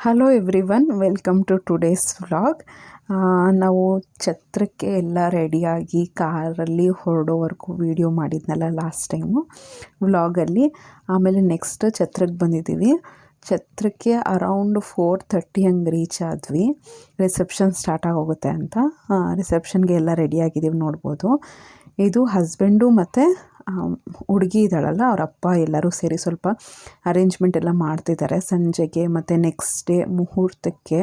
Hello everyone welcome to today's vlog ನಾವು ಛತ್ರಕ್ಕೆ ಎಲ್ಲ ರೆಡಿಯಾಗಿ ಕಾರಲ್ಲಿ ಹೊರಡೋವರೆಗೂ ವೀಡಿಯೋ ಮಾಡಿದ್ನಲ್ಲ ಲಾಸ್ಟ್ ಟೈಮು ವ್ಲಾಗಲ್ಲಿ ಆಮೇಲೆ ನೆಕ್ಸ್ಟ್ ಛತ್ರಕ್ಕೆ ಬಂದಿದ್ದೀವಿ. ಛತ್ರಕ್ಕೆ ಅರೌಂಡ್ ಫೋರ್ ಥರ್ಟಿ ಹಂಗೆ ರೀಚ್ ಆದ್ವಿ. ರಿಸೆಪ್ಷನ್ ಸ್ಟಾರ್ಟ್ ಆಗೋಗುತ್ತೆ ಅಂತ. ರಿಸೆಪ್ಷನ್ಗೆ ಎಲ್ಲ ರೆಡಿಯಾಗಿದ್ದೀವಿ ನೋಡ್ಬೋದು. ಇದು ಹಸ್ಬೆಂಡು ಮತ್ತು ಹುಡುಗಿ ಇದ್ದಾಳಲ್ಲ ಅವ್ರ ಅಪ್ಪ ಎಲ್ಲರೂ ಸೇರಿ ಸ್ವಲ್ಪ ಅರೇಂಜ್ಮೆಂಟ್ ಎಲ್ಲ ಮಾಡ್ತಿದ್ದಾರೆ. ಸಂಜೆಗೆ ಮತ್ತು ನೆಕ್ಸ್ಟ್ ಡೇ ಮುಹೂರ್ತಕ್ಕೆ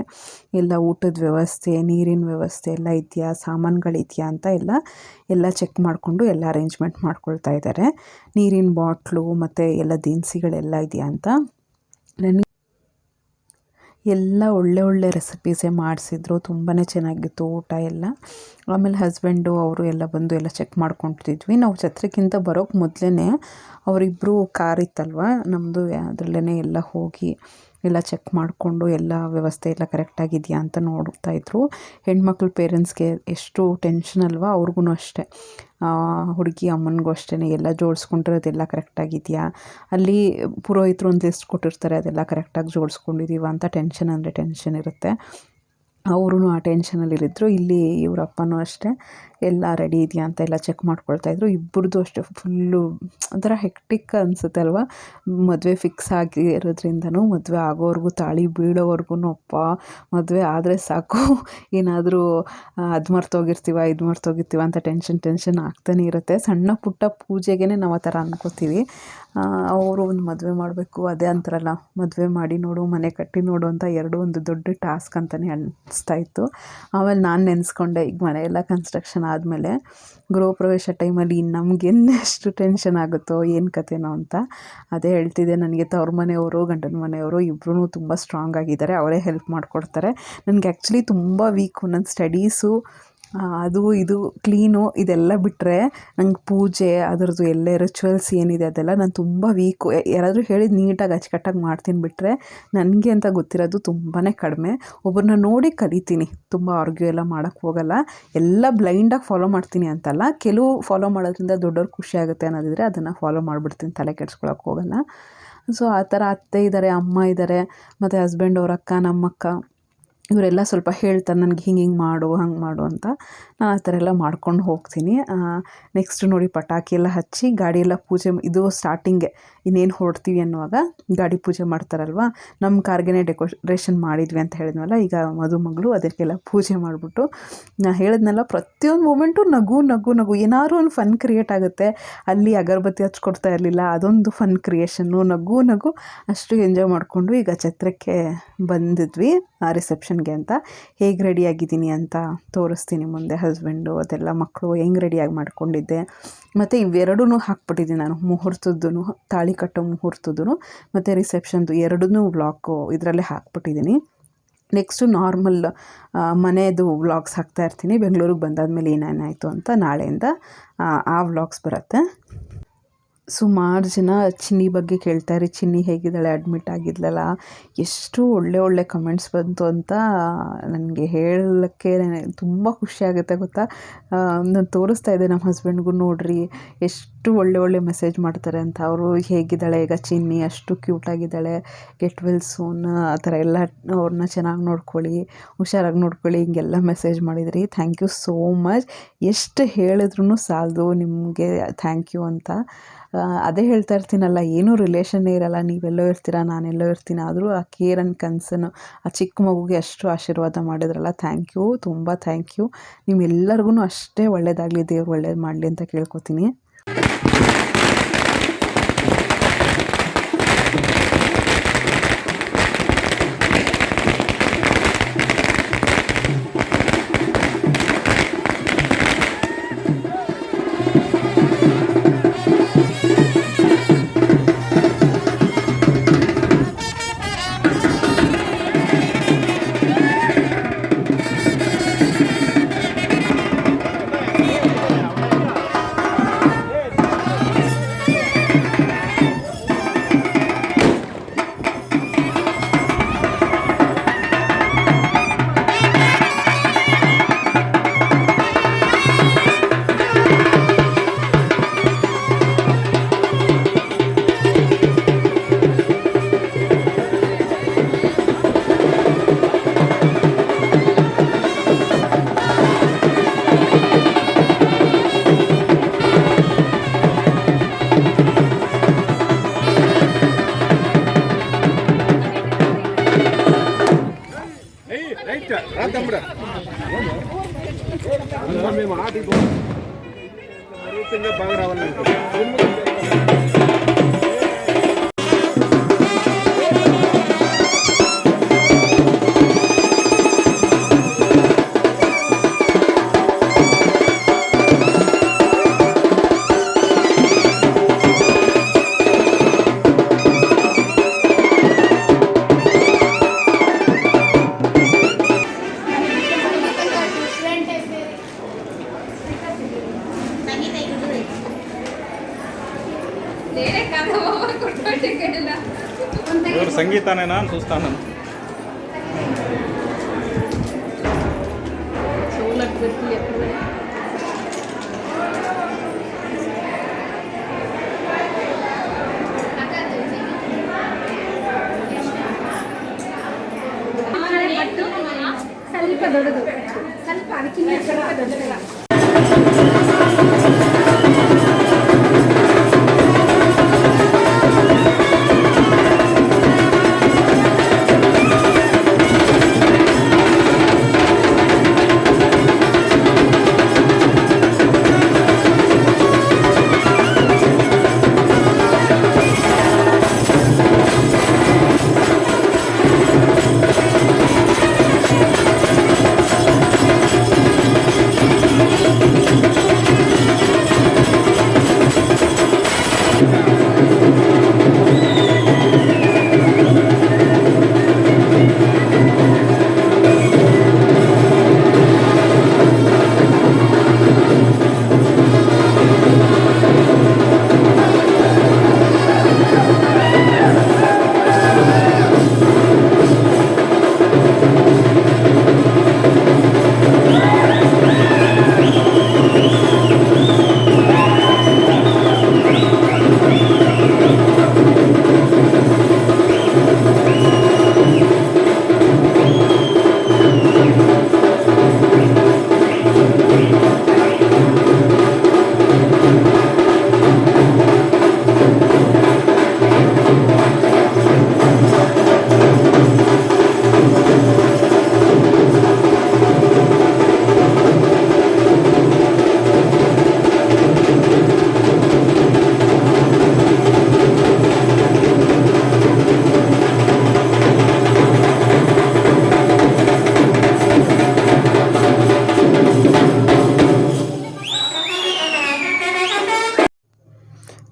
ಎಲ್ಲ ಊಟದ ವ್ಯವಸ್ಥೆ, ನೀರಿನ ವ್ಯವಸ್ಥೆ ಎಲ್ಲ ಇದೆಯಾ, ಸಾಮಾನುಗಳಿದೆಯಾ ಅಂತ ಎಲ್ಲ ಎಲ್ಲ ಚೆಕ್ ಮಾಡಿಕೊಂಡು ಎಲ್ಲ ಅರೇಂಜ್ಮೆಂಟ್ ಮಾಡ್ಕೊಳ್ತಾ ಇದ್ದಾರೆ. ನೀರಿನ ಬಾಟ್ಲು ಮತ್ತು ಎಲ್ಲ ದಿನಸಿಗಳೆಲ್ಲ ಇದೆಯಾ ಅಂತ ನನಗೆ ಎಲ್ಲ ಒಳ್ಳೆ ಒಳ್ಳೆ ರೆಸಿಪೀಸೇ ಮಾಡಿಸಿದ್ರು. ತುಂಬಾ ಚೆನ್ನಾಗಿತ್ತು ಊಟ ಎಲ್ಲ. ಆಮೇಲೆ ಹಸ್ಬೆಂಡು ಅವರು ಎಲ್ಲ ಬಂದು ಎಲ್ಲ ಚೆಕ್ ಮಾಡ್ಕೊತಿದ್ವಿ ನಾವು ಛತ್ರಕ್ಕಿಂತ ಬರೋಕ್ಕೆ ಮೊದಲೇ ಅವರಿಬ್ಬರು ಕಾರ್ ಇತ್ತಲ್ವ? ನಮ್ಮದು ಅದರಲ್ಲೇ ಎಲ್ಲ ಹೋಗಿ ಎಲ್ಲ ಚೆಕ್ ಮಾಡಿಕೊಂಡು ಎಲ್ಲ ವ್ಯವಸ್ಥೆ ಎಲ್ಲ ಕರೆಕ್ಟಾಗಿದೆಯಾ ಅಂತ ನೋಡ್ತಾ ಇದ್ರು. ಹೆಣ್ಮಕ್ಳು ಪೇರೆಂಟ್ಸ್ಗೆ ಎಷ್ಟು ಟೆನ್ಷನ್ ಅಲ್ವಾ ಅವ್ರಿಗೂ ಅಷ್ಟೇ. ಹುಡುಗಿ ಅಮ್ಮನಿಗೂ ಅಷ್ಟೇ ಎಲ್ಲ ಜೋಡಿಸ್ಕೊಂಡಿರೋದೆಲ್ಲ ಕರೆಕ್ಟಾಗಿದೆಯಾ ಅಲ್ಲಿ ಪುರೋಹಿತರು ಒಂದು ಲಿಸ್ಟ್ ಕೊಟ್ಟಿರ್ತಾರೆ, ಅದೆಲ್ಲ ಕರೆಕ್ಟಾಗಿ ಜೋಡಿಸ್ಕೊಂಡಿದ್ದೀವ ಅಂತ ಟೆನ್ಷನ್ ಅಂದರೆ ಟೆನ್ಷನ್ ಇರುತ್ತೆ. ಅವರು ಆ ಟೆನ್ಷನಲ್ಲಿರಿದ್ರು ಇಲ್ಲಿ ಇವ್ರ ಅಪ್ಪನೂ ಅಷ್ಟೇ. ಎಲ್ಲ ರೆಡಿ ಇದೆಯಾ ಅಂತ ಎಲ್ಲ ಚೆಕ್ ಮಾಡ್ಕೊಳ್ತಾಯಿದ್ರು ಇಬ್ಬರದ್ದು ಅಷ್ಟೇ ಫುಲ್ಲು ಒಂಥರ ಹೆಕ್ಟಿಕ್ ಅನಿಸುತ್ತೆ ಅಲ್ವಾ? ಮದುವೆ ಫಿಕ್ಸ್ ಆಗಿರೋದ್ರಿಂದನೂ, ಮದುವೆ ಆಗೋವರೆಗೂ ತಾಳಿ ಬೀಳೋವರೆಗೂ ಅಪ್ಪ, ಮದುವೆ ಆದರೆ ಸಾಕು. ಏನಾದರೂ ಅದು ಮರ್ತೋಗಿರ್ತೀವ, ಇದು ಮರ್ತೋಗಿರ್ತೀವ ಅಂತ ಟೆನ್ಷನ್ ಟೆನ್ಷನ್ ಆಗ್ತಾನೆ ಇರುತ್ತೆ. ಸಣ್ಣ ಪುಟ್ಟ ಪೂಜೆಗೆ ನಾವು ಆ ಥರ ಅನ್ಕೋತೀವಿ. ಅವರು ಒಂದು ಮದುವೆ ಮಾಡಬೇಕು, ಅದೇ ಅಂತಾರಲ್ಲ, ಮದುವೆ ಮಾಡಿ ನೋಡು, ಮನೆ ಕಟ್ಟಿ ನೋಡು ಅಂತ ಎರಡು ಒಂದು ದೊಡ್ಡ ಟಾಸ್ಕ್ ಅಂತಲೇ ಅನ್ನಿಸ್ತಾ ಇತ್ತು. ಆಮೇಲೆ ನಾನು ನೆನೆಸ್ಕೊಂಡೆ, ಈಗ ಮನೆಯೆಲ್ಲ ಕನ್ಸ್ಟ್ರಕ್ಷನ್ ಆದಮೇಲೆ ಗೃಹ ಪ್ರವೇಶ ಟೈಮಲ್ಲಿ ನಮಗೆನ್ನೆಷ್ಟು ಟೆನ್ಷನ್ ಆಗುತ್ತೋ, ಏನು ಕಥೆನೋ ಅಂತ. ಅದೇ ಹೇಳ್ತಿದ್ದೆ, ನನಗೆ ತವ್ರ ಮನೆಯವರು, ಗಂಡನ ಮನೆಯವರು ಇಬ್ಬರೂ ತುಂಬ ಸ್ಟ್ರಾಂಗ್ ಆಗಿದ್ದಾರೆ, ಅವರೇ ಹೆಲ್ಪ್ ಮಾಡಿಕೊಡ್ತಾರೆ. ನನಗೆ ಆ್ಯಕ್ಚುಲಿ ತುಂಬ ವೀಕು ನನ್ನ ಸ್ಟಡೀಸು ಅದು, ಇದು ಕ್ಲೀನು ಇದೆಲ್ಲ ಬಿಟ್ಟರೆ ನಂಗೆ ಪೂಜೆ, ಅದರದ್ದು ಎಲ್ಲ ರಿಚುವಲ್ಸ್ ಏನಿದೆ ಅದೆಲ್ಲ ನಾನು ತುಂಬ ವೀಕು ಯಾರಾದರೂ ಹೇಳಿದ ನೀಟಾಗಿ, ಅಚ್ಚುಕಟ್ಟಾಗಿ ಮಾಡ್ತೀನಿ ಬಿಟ್ಟರೆ ನನಗೆ ಅಂತ ಗೊತ್ತಿರೋದು ತುಂಬಾ ಕಡಿಮೆ. ಒಬ್ಬರನ್ನ ನೋಡಿ ಕಲಿತೀನಿ ತುಂಬ ಆರ್ಗ್ಯೂ ಎಲ್ಲ ಮಾಡೋಕ್ಕೆ ಹೋಗಲ್ಲ. ಎಲ್ಲ ಬ್ಲೈಂಡಾಗಿ ಫಾಲೋ ಮಾಡ್ತೀನಿ ಅಂತಲ್ಲ. ಕೆಲವು ಫಾಲೋ ಮಾಡೋದ್ರಿಂದ ದೊಡ್ಡವ್ರು ಖುಷಿ ಆಗುತ್ತೆ ಅನ್ನೋದಿದ್ರೆ ಅದನ್ನು ಫಾಲೋ ಮಾಡಿಬಿಡ್ತೀನಿ, ತಲೆ ಕೆಡ್ಸ್ಕೊಳಕ್ಕೆ ಹೋಗಲ್ಲ. ಸೊ ಆ ಥರ ಅತ್ತೆ ಇದ್ದಾರೆ ಅಮ್ಮ ಇದ್ದಾರೆ ಮತ್ತು ಹಸ್ಬೆಂಡ್ ಅವ್ರ ಅಕ್ಕ, ನಮ್ಮಕ್ಕ. ಇವರೆಲ್ಲ ಸ್ವಲ್ಪ ಹೇಳ್ತಾರೆ ನನಗೆ ಹಿಂಗೆ ಹಿಂಗೆ ಮಾಡು ಹಂಗೆ ಮಾಡು ಅಂತ. ನಾನು ಆ ಥರ ಎಲ್ಲ ಮಾಡ್ಕೊಂಡು ಹೋಗ್ತೀನಿ. ನೆಕ್ಸ್ಟ್ ನೋಡಿ ಪಟಾಕಿ ಎಲ್ಲ ಹಚ್ಚಿ ಗಾಡಿ ಎಲ್ಲ ಪೂಜೆ ಇದು ಸ್ಟಾರ್ಟಿಂಗೆ ಇನ್ನೇನು ಹೊರಡ್ತೀವಿ ಅನ್ನುವಾಗ ಗಾಡಿ ಪೂಜೆ ಮಾಡ್ತಾರಲ್ವ? ನಮ್ಮ ಕಾರ್ಗೆನೇ ಡೆಕೋರೇಷನ್ ಮಾಡಿದ್ವಿ ಅಂತ ಹೇಳಿದ್ವಲ್ಲ ಈಗ ಮದುಮಗಳು ಅದಕ್ಕೆಲ್ಲ ಪೂಜೆ ಮಾಡಿಬಿಟ್ಟು, ನಾ ಹೇಳಿದ್ನಲ್ಲ ಪ್ರತಿಯೊಂದು ಮೂಮೆಂಟು ನಗು ನಗು ನಗು, ಏನಾದ್ರು ಒಂದು ಫನ್ ಕ್ರಿಯೇಟ್ ಆಗುತ್ತೆ. ಅಲ್ಲಿ ಅಗರಬತ್ತಿ ಹಚ್ಕೊಡ್ತಾ ಇರಲಿಲ್ಲ, ಅದೊಂದು ಫನ್ ಕ್ರಿಯೇಷನ್ನು ನಗು ನಗು, ಅಷ್ಟು ಎಂಜಾಯ್ ಮಾಡಿಕೊಂಡು ಈಗ ಛತ್ರಕ್ಕೆ ಬಂದಿದ್ವಿ ರಿಸೆಪ್ಷನ್ಗೆ ಅಂತ. ಹೇಗೆ ರೆಡಿಯಾಗಿದ್ದೀನಿ ಅಂತ ತೋರಿಸ್ತೀನಿ ಮುಂದೆ. ಹಸ್ಬೆಂಡು ಅದೆಲ್ಲ ಮಕ್ಕಳು ಹೆಂಗೆ ರೆಡಿಯಾಗಿ ಮಾಡ್ಕೊಂಡಿದ್ದೆ. ಮತ್ತು ಇವೆರಡೂ ಹಾಕ್ಬಿಟ್ಟಿದ್ದೀನಿ ನಾನು ಮುಹೂರ್ತದ್ದು ತಾಳಿ ಕಟ್ಟೋ ಮುಹೂರ್ತದ್ದು ಮತ್ತು ರಿಸೆಪ್ಷನ್ದು ಎರಡನ್ನೂ ವ್ಲಾಕು ಇದರಲ್ಲೇ ಹಾಕ್ಬಿಟ್ಟಿದ್ದೀನಿ. ನೆಕ್ಸ್ಟು ನಾರ್ಮಲ್ ಮನೆಯದು ವ್ಲಾಗ್ಸ್ ಹಾಕ್ತಾ ಇರ್ತೀನಿ. ಬೆಂಗಳೂರಿಗೆ ಬಂದಾದಮೇಲೆ ಏನೇನಾಯಿತು ಅಂತ ನಾಳೆಯಿಂದ, ಆ ವ್ಲಾಗ್ಸ್ ಬರುತ್ತೆ. ಸುಮಾರು ಜನ ಚಿನ್ನಿ ಬಗ್ಗೆ ಕೇಳ್ತಾರೆ, ಚಿನ್ನಿ ಹೇಗಿದ್ದಾಳೆ ಅಡ್ಮಿಟ್ ಆಗಿದ್ಲಲ್ಲ, ಎಷ್ಟು ಒಳ್ಳೆ ಒಳ್ಳೆ ಕಮೆಂಟ್ಸ್ ಬಂತು ಅಂತ ನನಗೆ ಹೇಳೋಕ್ಕೆ ತುಂಬ ಖುಷಿ ಆಗುತ್ತೆ ಗೊತ್ತಾ? ನಾನು ತೋರಿಸ್ತಾ ಇದ್ದೆ ನಮ್ಮ ಹಸ್ಬೆಂಡ್ಗೂ ನೋಡಿರಿ, ಎಷ್ಟು ಒಳ್ಳೆ ಒಳ್ಳೆ ಮೆಸೇಜ್ ಮಾಡ್ತಾರೆ ಅಂತ. ಅವರು ಹೇಗಿದ್ದಾಳೆ, ಈಗ ಚಿನ್ನಿ ಅಷ್ಟು ಕ್ಯೂಟಾಗಿದ್ದಾಳೆ ಗೆಟ್ ವೆಲ್ ಸೂನ್ ಆ ಥರ ಎಲ್ಲ ಅವ್ರನ್ನ ಚೆನ್ನಾಗಿ ನೋಡ್ಕೊಳ್ಳಿ, ಹುಷಾರಾಗಿ ನೋಡ್ಕೊಳ್ಳಿ, ಹಿಂಗೆಲ್ಲ ಮೆಸೇಜ್ ಮಾಡಿದ್ರಿ. ಥ್ಯಾಂಕ್ ಯು ಸೋ ಮಚ್ ಎಷ್ಟು ಹೇಳಿದ್ರು ಸಾಲದು ನಿಮಗೆ ಥ್ಯಾಂಕ್ ಯು ಅಂತ. ಅದೇ ಹೇಳ್ತಾ ಇರ್ತೀನಲ್ಲ, ಏನೂ ರಿಲೇಷನ್ನೇ ಇರಲ್ಲ. ನೀವೆಲ್ಲೋ ಇರ್ತೀರ, ನಾನೆಲ್ಲೋ ಇರ್ತೀನಿ, ಆದರೂ ಆ ಕೇರ್ ಆ್ಯಂಡ್ ಕನ್ಸನ್ ಆ ಚಿಕ್ಕ ಮಗುಗೆ ಅಷ್ಟು ಆಶೀರ್ವಾದ ಮಾಡಿದ್ರಲ್ಲ ಥ್ಯಾಂಕ್ ಯು ತುಂಬ ಥ್ಯಾಂಕ್ ಯು ನಿಮ್ಮೆಲ್ಲರಿಗೂ ಅಷ್ಟೇ ಒಳ್ಳೆಯದಾಗಲಿ ದೇವ್ರು ಒಳ್ಳೇದು ಮಾಡಲಿ ಅಂತ ಕೇಳ್ಕೊತೀನಿ. you ఎవరు సంగీతానేనా అని చూస్తాను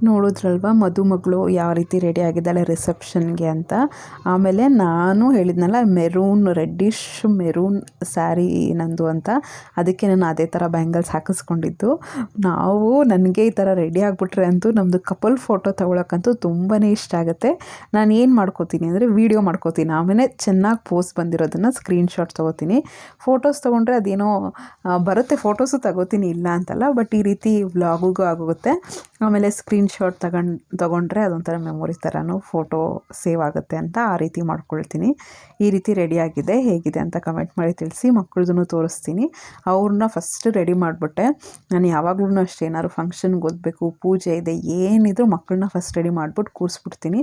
ನೋಡೋ ನೋಡಿದ್ರಲ್ವ ಮದುಮಗಳು ಯಾವ ರೀತಿ ರೆಡಿ ಆಗಿದ್ದಾಳೆ ರಿಸೆಪ್ಷನ್ಗೆ ಅಂತ. ಆಮೇಲೆ ನಾನು ಹೇಳಿದ್ನಲ್ಲ ಮೆರೂನ್ ರೆಡ್ಡಿಶ್ ಮೆರೂನ್ ಸ್ಯಾರಿ ನಂದು ಅಂತ. ಅದಕ್ಕೆ ನಾನು ಅದೇ ಥರ ಬ್ಯಾಂಗಲ್ಸ್ ಹಾಕಿಸ್ಕೊಂಡಿದ್ದು. ನಾವು ನನಗೆ ಈ ಥರ ರೆಡಿ ಆಗಿಬಿಟ್ರೆ ಅಂತೂ ನಮ್ಮದು ಕಪಲ್ ಫೋಟೋ ತೊಗೊಳಕ್ಕಂತೂ ತುಂಬಾ ಇಷ್ಟ ಆಗುತ್ತೆ. ನಾನು ಏನು ಮಾಡ್ಕೋತೀನಿ ಅಂದರೆ ವೀಡಿಯೋ ಮಾಡ್ಕೋತೀನಿ. ಆಮೇಲೆ ಚೆನ್ನಾಗಿ ಪೋಸ್ ಬಂದಿರೋದನ್ನು ಸ್ಕ್ರೀನ್ಶಾಟ್ ತೊಗೋತೀನಿ. ಫೋಟೋಸ್ ತೊಗೊಂಡ್ರೆ ಅದೇನೋ ಬರುತ್ತೆ ಫೋಟೋಸು ತಗೋತೀನಿ ಇಲ್ಲ ಅಂತಲ್ಲ ಬಟ್ ಈ ರೀತಿ ವ್ಲಾಗಿಗೂ ಆಗೋಗುತ್ತೆ. ಆಮೇಲೆ ಸ್ಕ್ರೀನ್ಶಾಟ್ ತಗೊಂಡು, ತೊಗೊಂಡ್ರೆ ಅದೊಂಥರ ಮೆಮೊರಿ ಥರನೂ ಫೋಟೋ ಸೇವ್ ಆಗುತ್ತೆ ಅಂತ ಆ ರೀತಿ ಮಾಡ್ಕೊಳ್ತೀನಿ. ಈ ರೀತಿ ರೆಡಿಯಾಗಿದೆ ಹೇಗಿದೆ ಅಂತ ಕಮೆಂಟ್ ಮಾಡಿ ತಿಳಿಸಿ ಮಕ್ಕಳದನ್ನು ತೋರಿಸ್ತೀನಿ. ಅವ್ರನ್ನ ಫಸ್ಟ್ ರೆಡಿ ಮಾಡಿಬಿಟ್ಟೆ. ನಾನು ಯಾವಾಗಲೂ ಅಷ್ಟೇ, ಏನಾದ್ರು ಫಂಕ್ಷನ್ಗೆ ಓದಬೇಕು, ಪೂಜೆ ಇದೆ, ಏನಿದ್ರು ಮಕ್ಕಳನ್ನ ಫಸ್ಟ್ ರೆಡಿ ಮಾಡಿಬಿಟ್ಟು ಕೂರಿಸ್ಬಿಡ್ತೀನಿ.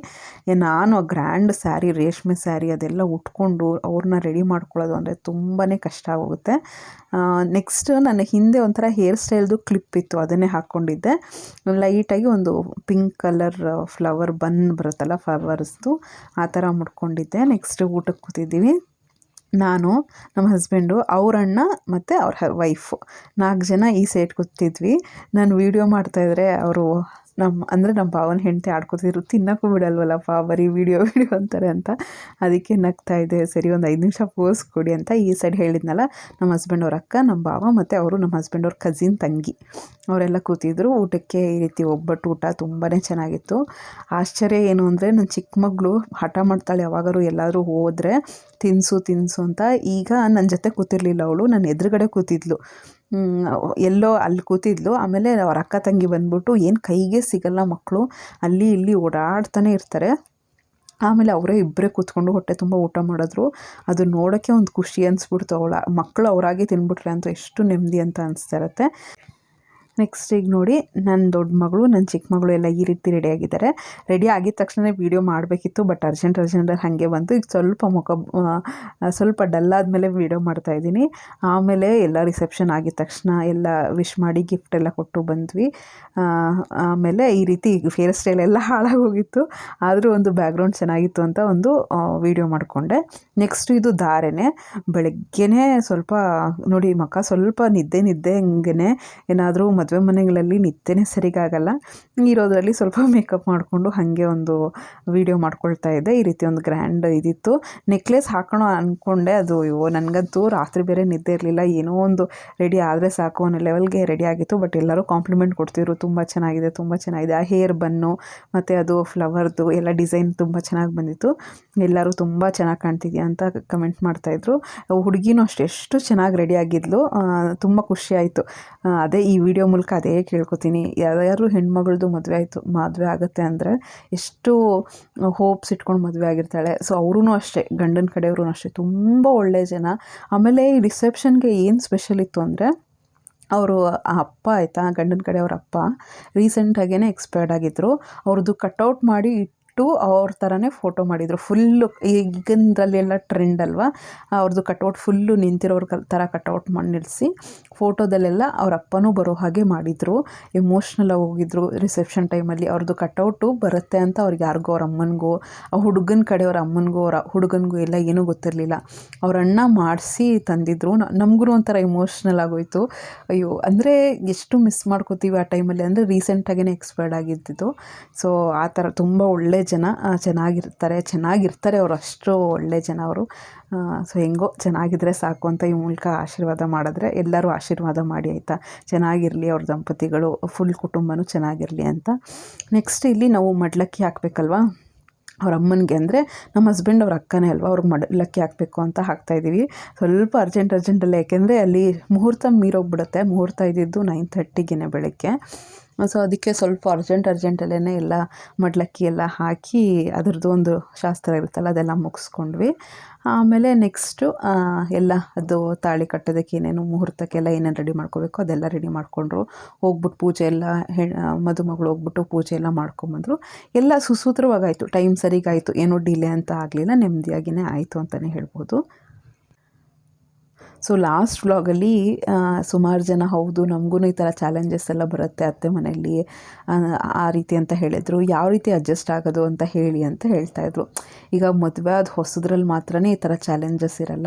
ನಾನು ಆ ಗ್ರ್ಯಾಂಡ್ ಸ್ಯಾರಿ ರೇಷ್ಮೆ ಸ್ಯಾರಿ ಅದೆಲ್ಲ ಉಟ್ಕೊಂಡು ಅವ್ರನ್ನ ರೆಡಿ ಮಾಡ್ಕೊಳ್ಳೋದು ಅಂದರೆ ತುಂಬಾ ಕಷ್ಟ ಆಗೋಗುತ್ತೆ. ನೆಕ್ಸ್ಟ್ ನನ್ನ ಹಿಂದೆ ಒಂಥರ ಹೇರ್ ಸ್ಟೈಲ್ದು ಕ್ಲಿಪ್ ಇತ್ತು, ಅದನ್ನೇ ಹಾಕ್ಕೊಂಡಿದ್ದೆ ಲೈಟಾಗಿ ಒಂದು ಪಿಂಕ್ ಕಲರ್ ಫ್ಲವರ್ ಬನ್ ಬರುತ್ತಲ್ಲ ಫ್ಲವರ್ಸ್ದು, ಆ ಥರ ಮುಡ್ಕೊಂಡಿದ್ದೆ ನೆಕ್ಸ್ಟ್ ಊಟಕ್ಕೆ ಕೂತಿದ್ದೀವಿ. ನಾನು, ನಮ್ಮ ಹಸ್ಬೆಂಡು, ಅವ್ರ ಅಣ್ಣ ಮತ್ತು ಅವ್ರ ವೈಫು. ನಾಲ್ಕು ಜನ ಈ ಸೈಡ್ ಕೂತಿದ್ವಿ. ನಾನು ವೀಡಿಯೋ ಮಾಡ್ತಾಯಿದ್ರೆ ಅವರು ನಮ್ಮ ಅಂದರೆ ನಮ್ಮ ಭಾವನ ಹೆಂಡತಿ ಆಡ್ಕೊತಿದ್ರು, ತಿನ್ನೋಕ್ಕೂ ಬಿಡಲ್ವಲ್ಲಪ್ಪ ಬರೀ ವೀಡಿಯೋ ವೀಡಿಯೋ ಅಂತಾರೆ ಅಂತ. ಅದಕ್ಕೆ ನಗ್ತಾ ಇದೆ, ಸರಿ ಒಂದು ಐದು ನಿಮಿಷ ಪೋಸ್ ಕೊಡಿ ಅಂತ ಈ ಸೈಡ್ ಹೇಳಿದ್ನಲ್ಲ. ನಮ್ಮ ಹಸ್ಬೆಂಡ್ ಅವ್ರ ಅಕ್ಕ ನಮ್ಮ ಭಾವ ಮತ್ತು ಅವರು ನಮ್ಮ ಹಸ್ಬೆಂಡ್ ಅವ್ರ ಕಸಿನ್ ತಂಗಿ. ಅವರೆಲ್ಲ ಕೂತಿದ್ರು, ಊಟಕ್ಕೆ ಈ ರೀತಿ ಒಬ್ಬಟ್ಟು ಊಟ ತುಂಬಾ ಚೆನ್ನಾಗಿತ್ತು. ಆಶ್ಚರ್ಯ ಏನು ಅಂದರೆ ನನ್ನ ಚಿಕ್ಕ ಮಗಳು ಹಠ ಮಾಡ್ತಾಳೆ ಯಾವಾಗಲೂ ಎಲ್ಲಾದರೂ ಹೋದರೆ ತಿನ್ನಿಸು ತಿನ್ನಿಸು ಅಂತ. ಈಗ ನನ್ನ ಜೊತೆ ಕೂತಿರ್ಲಿಲ್ಲ ಅವಳು ನನ್ನ ಎದುರುಗಡೆ ಕೂತಿದ್ಲು. ಎಲ್ಲೋ ಅಲ್ಲಿ ಕೂತಿದ್ಲು. ಆಮೇಲೆ ಅವ್ರ ಅಕ್ಕ ತಂಗಿ ಬಂದ್ಬಿಟ್ಟು ಏನು ಕೈಗೆ ಸಿಗಲ್ಲ ಮಕ್ಕಳು ಅಲ್ಲಿ ಇಲ್ಲಿ ಓಡಾಡ್ತಾನೆ ಇರ್ತಾರೆ. ಆಮೇಲೆ ಅವರೇ ಇಬ್ಬರೇ ಕೂತ್ಕೊಂಡು ಹೊಟ್ಟೆ ತುಂಬ ಊಟ ಮಾಡಿದ್ರು. ಅದು ನೋಡೋಕ್ಕೆ ಒಂದು ಖುಷಿ ಅನಿಸ್ಬಿಡ್ತು ಅವಳ ಮಕ್ಕಳು ಅವರಾಗೆ ತಿನ್ಬಿಟ್ರೆ ಅಂತ ಎಷ್ಟು ನೆಮ್ಮದಿ ಅಂತ ಅನಿಸ್ತಾ ಇರುತ್ತೆ. ನೆಕ್ಸ್ಟ್ ಈಗ ನೋಡಿ ನನ್ನ ದೊಡ್ಡ ಮಗಳು ನನ್ನ ಚಿಕ್ಕ ಮಗಳು ಎಲ್ಲ ಈ ರೀತಿ ರೆಡಿ ಆಗಿದ್ದಾರೆ. ರೆಡಿ ಆಗಿದ ತಕ್ಷಣ ವೀಡಿಯೋ ಮಾಡಬೇಕಿತ್ತು ಬಟ್ ಅರ್ಜೆಂಟ್ ಅರ್ಜೆಂಟಲ್ಲಿ ಹಾಗೆ ಬಂತು ಈಗ ಸ್ವಲ್ಪ ಮುಖ ಸ್ವಲ್ಪ ಡಲ್ ಆದಮೇಲೆ ವೀಡಿಯೋ ಮಾಡ್ತಾಯಿದ್ದೀನಿ ಆಮೇಲೆ ಎಲ್ಲ ರಿಸೆಪ್ಷನ್ ಆಗಿದ ತಕ್ಷಣ ಎಲ್ಲ ವಿಶ್ ಮಾಡಿ ಗಿಫ್ಟ್ ಎಲ್ಲ ಕೊಟ್ಟು ಬಂದ್ವಿ. ಆಮೇಲೆ ಈ ರೀತಿ ಫೇರ್ ಸ್ಟೈಲ್ ಎಲ್ಲ ಹಾಳಾಗೋಗಿತ್ತು. ಆದರೂ ಒಂದು ಬ್ಯಾಕ್ಗ್ರೌಂಡ್ ಚೆನ್ನಾಗಿತ್ತು ಅಂತ ಒಂದು ವೀಡಿಯೋ ಮಾಡಿಕೊಂಡೆ. ನೆಕ್ಸ್ಟ್ ಇದು ಧಾರೆನೇ. ಬೆಳಗ್ಗೆನೇ ಸ್ವಲ್ಪ, ನೋಡಿ ಮಕ್ಕ, ಸ್ವಲ್ಪ ನಿದ್ದೆ ನಿದ್ದೆ ಹಂಗೆ ಏನಾದರೂ ಮದುವೆ ಮನೆಗಳಲ್ಲಿ ನಿತ್ಯನೇ ಸರಿಗಾಗಲ್ಲ. ಇರೋದರಲ್ಲಿ ಸ್ವಲ್ಪ ಮೇಕಪ್ ಮಾಡಿಕೊಂಡು ಹಾಗೆ ಒಂದು ವೀಡಿಯೋ ಮಾಡ್ಕೊಳ್ತಾ ಇದ್ದೆ. ಈ ರೀತಿ ಒಂದು ಗ್ರ್ಯಾಂಡ್ ಇದಿತ್ತು. ನೆಕ್ಲೆಸ್ ಹಾಕೋಣ ಅಂದ್ಕೊಂಡೆ ಅದು ಅಯ್ಯೋ, ನನಗಂತೂ ರಾತ್ರಿ ಬೇರೆ ನಿದ್ದೆ ಇರಲಿಲ್ಲ. ಏನೋ ಒಂದು ರೆಡಿ ಆದರೆ ಸಾಕು ಅನ್ನೋ ಲೆವೆಲ್ಗೆ ರೆಡಿ ಆಗಿತ್ತು. ಬಟ್ ಎಲ್ಲರೂ ಕಾಂಪ್ಲಿಮೆಂಟ್ ಕೊಡ್ತಿದ್ರು. ತುಂಬ ಚೆನ್ನಾಗಿದೆ ತುಂಬ ಚೆನ್ನಾಗಿದೆ. ಆ ಹೇರ್ ಬನ್ನು, ಮತ್ತು ಅದು ಫ್ಲವರ್ದು ಎಲ್ಲ ಡಿಸೈನ್ ತುಂಬ ಚೆನ್ನಾಗಿ ಬಂದಿತ್ತು. ಎಲ್ಲರೂ ತುಂಬ ಚೆನ್ನಾಗಿ ಕಾಣ್ತಿದ್ಯಾ ಅಂತ ಕಮೆಂಟ್ ಮಾಡ್ತಾಯಿದ್ರು ಹುಡುಗಿನೂ ಅಷ್ಟೆಷ್ಟು ಚೆನ್ನಾಗಿ ರೆಡಿ ಆಗಿದ್ಲು. ತುಂಬ ಖುಷಿಯಾಯಿತು ಅದೇ ಈ ವಿಡಿಯೋ ಮೂಲಕ ಅದೇ ಕೇಳ್ಕೊತೀನಿ. ಯಾರ್ಯಾರು ಹೆಣ್ಮಗಳದು ಮದುವೆ ಆಯಿತು, ಮದುವೆ ಆಗುತ್ತೆ ಅಂದರೆ ಎಷ್ಟು ಹೋಪ್ಸ್ ಇಟ್ಕೊಂಡು ಮದುವೆ ಆಗಿರ್ತಾಳೆ. ಸೊ ಅವರೂ ಅಷ್ಟೇ, ಗಂಡನ ಕಡೆಯವ್ರೂ ಅಷ್ಟೇ. ತುಂಬ ಒಳ್ಳೆಯ ಜನ. ಆಮೇಲೆ ಈ ರಿಸೆಪ್ಷನ್ಗೆ ಏನು ಸ್ಪೆಷಲ್ ಇತ್ತು ಅಂದರೆ, ಅವರು ಆ ಅಪ್ಪ ಆಯಿತಾ, ಗಂಡನ ಕಡೆಯವ್ರ ಅಪ್ಪ ರೀಸೆಂಟಾಗೇ ಎಕ್ಸ್ಪೈರ್ಡ್ ಆಗಿದ್ದರು ಅವ್ರದ್ದು ಕಟೌಟ್ ಮಾಡಿ ಇಟ್ಟು ಅವ್ರ ಥರನೇ ಫೋಟೋ ಮಾಡಿದರು. ಫುಲ್ಲು ಈಗಿನದ್ರಲ್ಲೆಲ್ಲ ಟ್ರೆಂಡ್ ಅಲ್ವಾ? ಅವ್ರದ್ದು ಕಟೌಟ್ ಫುಲ್ಲು ನಿಂತಿರೋರ ಥರ ಕಟೌಟ್ ಮಾಡಿ ನಿಲ್ಲಿಸಿ ಫೋಟೋದಲ್ಲೆಲ್ಲ ಅವ್ರ ಅಪ್ಪನೂ ಬರೋ ಹಾಗೆ ಮಾಡಿದರು. ಎಮೋಷ್ನಲ್ ಹೋಗಿದ್ರು ರಿಸೆಪ್ಷನ್ ಟೈಮಲ್ಲಿ ಅವ್ರದ್ದು ಕಟೌಟು ಬರುತ್ತೆ ಅಂತ ಅವ್ರಿಗೆ ಯಾರಿಗೋ ಅವ್ರ ಅಮ್ಮನಿಗೋ, ಆ ಹುಡುಗನ ಕಡೆಯವ್ರ ಅಮ್ಮನಿಗೂ, ಅವ್ರ ಹುಡುಗನಿಗೂ ಎಲ್ಲ ಏನೂ ಗೊತ್ತಿರಲಿಲ್ಲ. ಅವ್ರ ಅಣ್ಣ ಮಾಡಿಸಿ ತಂದಿದ್ರು. ನಮಗೂ ಒಂಥರ ಎಮೋಷ್ನಲ್ ಆಗೋಯ್ತು ಅಯ್ಯೋ, ಅಂದರೆ ಎಷ್ಟು ಮಿಸ್ ಮಾಡ್ಕೋತೀವಿ ಆ ಟೈಮಲ್ಲಿ ಅಂದರೆ ರೀಸೆಂಟಾಗೇ ಎಕ್ಸ್ಪೈರ್ಡ್ ಆಗಿದ್ದಿದ್ದು ಸೊ ಆ ಥರ ತುಂಬ ಒಳ್ಳೆ ಜನ ಚೆನ್ನಾಗಿರ್ತಾರೆ ಚೆನ್ನಾಗಿರ್ತಾರೆ ಅವರು ಅಷ್ಟು ಒಳ್ಳೆ ಜನ ಅವರು. ಸೊ ಹೆಂಗೋ ಚೆನ್ನಾಗಿದ್ದರೆ ಸಾಕು ಅಂತ ಈ ಮೂಲಕ ಆಶೀರ್ವಾದ ಮಾಡಿದ್ರೆ ಎಲ್ಲರೂ ಆಶೀರ್ವಾದ ಮಾಡಿ ಆಯಿತಾ? ಚೆನ್ನಾಗಿರಲಿ ಅವ್ರ ದಂಪತಿಗಳು ಫುಲ್ ಕುಟುಂಬನೂ ಚೆನ್ನಾಗಿರಲಿ ಅಂತ. ನೆಕ್ಸ್ಟ್ ಇಲ್ಲಿ ನಾವು ಮಡ್ಲಕ್ಕಿ ಹಾಕಬೇಕಲ್ವಾ? ಅವ್ರ ಅಮ್ಮನಿಗೆ ಅಂದರೆ ನಮ್ಮ ಹಸ್ಬೆಂಡ್ ಅವ್ರ ಅಕ್ಕನೇ ಅಲ್ವಾ? ಅವ್ರಿಗೆ ಮಡಲಕ್ಕಿ ಹಾಕಬೇಕು ಅಂತ ಹಾಕ್ತಾಯಿದ್ದೀವಿ ಸ್ವಲ್ಪ ಅರ್ಜೆಂಟ್ ಅರ್ಜೆಂಟಲ್ಲೇ ಯಾಕೆಂದರೆ ಅಲ್ಲಿ ಮುಹೂರ್ತ ಮೀರೋಗ್ಬಿಡುತ್ತೆ. ಮುಹೂರ್ತ ಇದ್ದಿದ್ದು ನೈನ್ ಥರ್ಟಿಗೆನೆ ಬೆಳಗ್ಗೆ. ಸೊ ಅದಕ್ಕೆ ಸ್ವಲ್ಪ ಅರ್ಜೆಂಟ್ ಅರ್ಜೆಂಟಲ್ಲೇ ಎಲ್ಲ ಮಡ್ಲಕ್ಕಿ ಎಲ್ಲ ಹಾಕಿ ಅದ್ರದ್ದು ಒಂದು ಶಾಸ್ತ್ರ ಇರುತ್ತಲ್ಲ, ಅದೆಲ್ಲ ಮುಗಿಸ್ಕೊಂಡ್ವಿ. ಆಮೇಲೆ ನೆಕ್ಸ್ಟು ಎಲ್ಲ ಅದು ತಾಳಿ ಕಟ್ಟೋದಕ್ಕೆ ಏನೇನು ಮುಹೂರ್ತಕ್ಕೆಲ್ಲ ಏನೇನು ರೆಡಿ ಮಾಡ್ಕೋಬೇಕು ಅದೆಲ್ಲ ರೆಡಿ ಮಾಡಿಕೊಂಡ್ರು. ಹೋಗ್ಬಿಟ್ಟು ಪೂಜೆ ಎಲ್ಲ ಮದುಮಗಳು ಹೋಗ್ಬಿಟ್ಟು ಪೂಜೆ ಎಲ್ಲ ಮಾಡ್ಕೊಂಬಂದರು. ಎಲ್ಲ ಸುಸೂತ್ರವಾಗಾಯಿತು ಟೈಮ್ ಸರಿಗಾಯಿತು, ಏನೂ ಡಿಲೇ ಅಂತ ಆಗಲಿಲ್ಲ ನೆಮ್ಮದಿಯಾಗಿಯೇ ಆಯಿತು ಅಂತಲೇ ಹೇಳ್ಬೋದು. ಸೊ ಲಾಸ್ಟ್ ವ್ಲಾಗಲ್ಲಿ ಸುಮಾರು ಜನ ಹೌದು ನಮಗೂ ಈ ಥರ ಚಾಲೆಂಜಸ್ ಎಲ್ಲ ಬರುತ್ತೆ ಅತ್ತೆ ಮನೆಯಲ್ಲಿ. ಆ, ರೀತಿ ಅಂತ ಹೇಳಿದರು. ಯಾವ ರೀತಿ ಅಡ್ಜಸ್ಟ್ ಆಗೋದು ಅಂತ ಹೇಳಿ ಅಂತ ಹೇಳ್ತಾ ಇದ್ರು. ಈಗ ಮದುವೆ ಅದು ಹೊಸದ್ರಲ್ಲಿ ಮಾತ್ರನೇ ಈ ಥರ ಚಾಲೆಂಜಸ್ ಇರಲ್ಲ.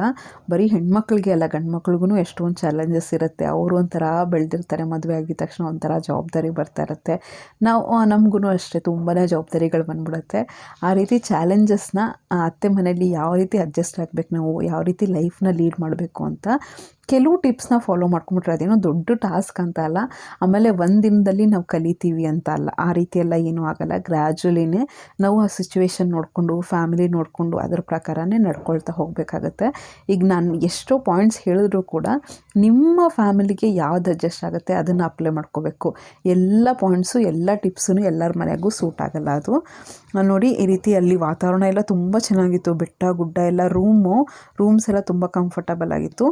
ಬರೀ ಹೆಣ್ಮಕ್ಳಿಗೆ ಅಲ್ಲ ಗಂಡು ಮಕ್ಳಿಗೂ ಎಷ್ಟೊಂದು ಚಾಲೆಂಜಸ್ ಇರುತ್ತೆ. ಅವರು ಒಂಥರ ಬೆಳೆದಿರ್ತಾರೆ ಮದುವೆ ಆಗಿದ ತಕ್ಷಣ ಒಂಥರ ಜವಾಬ್ದಾರಿ ಬರ್ತಾ ಇರುತ್ತೆ. ನಾವು ನಮಗೂ ಅಷ್ಟೇ ತುಂಬಾ ಜವಾಬ್ದಾರಿಗಳು ಬಂದ್ಬಿಡುತ್ತೆ. ಆ ರೀತಿ ಚಾಲೆಂಜಸ್ನ ಅತ್ತೆ ಮನೆಯಲ್ಲಿ ಯಾವ ರೀತಿ ಅಡ್ಜಸ್ಟ್ ಆಗಬೇಕು ನಾವು ಯಾವ ರೀತಿ ಲೈಫ್ನ ಲೀಡ್ ಮಾಡಬೇಕು ಅಂತ cuenta ಕೆಲವು ಟಿಪ್ಸ್ನ ಫಾಲೋ ಮಾಡ್ಕೊಂಬಿಟ್ರೆ ಅದೇನೋ ದೊಡ್ಡ ಟಾಸ್ಕ್ ಅಂತ ಅಲ್ಲ, ಆಮೇಲೆ ಒಂದು ದಿನದಲ್ಲಿ ನಾವು ಕಲಿತೀವಿ ಅಂತ ಅಲ್ಲ. ಆ ರೀತಿ ಎಲ್ಲ ಏನೂ ಆಗಲ್ಲ. ಗ್ರ್ಯಾಜುಲಿನೇ ನಾವು ಆ ಸಿಚುವೇಶನ್ ನೋಡಿಕೊಂಡು ಫ್ಯಾಮಿಲಿ ನೋಡಿಕೊಂಡು ಅದ್ರ ಪ್ರಕಾರನೇ ನಡ್ಕೊಳ್ತಾ ಹೋಗಬೇಕಾಗತ್ತೆ. ಈಗ ನಾನು ಎಷ್ಟೋ ಪಾಯಿಂಟ್ಸ್ ಹೇಳಿದ್ರೂ ಕೂಡ ನಿಮ್ಮ ಫ್ಯಾಮಿಲಿಗೆ ಯಾವ್ದು ಅಡ್ಜಸ್ಟ್ ಆಗುತ್ತೆ ಅದನ್ನು ಅಪ್ಲೈ ಮಾಡ್ಕೋಬೇಕು. ಎಲ್ಲ ಪಾಯಿಂಟ್ಸು ಎಲ್ಲ ಟಿಪ್ಸೂ ಎಲ್ಲರ ಮನೆಗೂ ಸೂಟ್ ಆಗಲ್ಲ ಅದು. ನೋಡಿ, ಈ ರೀತಿ ಅಲ್ಲಿ ವಾತಾವರಣ ಎಲ್ಲ ತುಂಬ ಚೆನ್ನಾಗಿತ್ತು. ಬೆಟ್ಟ, ಗುಡ್ಡ ಎಲ್ಲ ರೂಮು ರೂಮ್ಸ್ ಎಲ್ಲ ತುಂಬ ಕಂಫರ್ಟಬಲ್ ಆಗಿತ್ತು.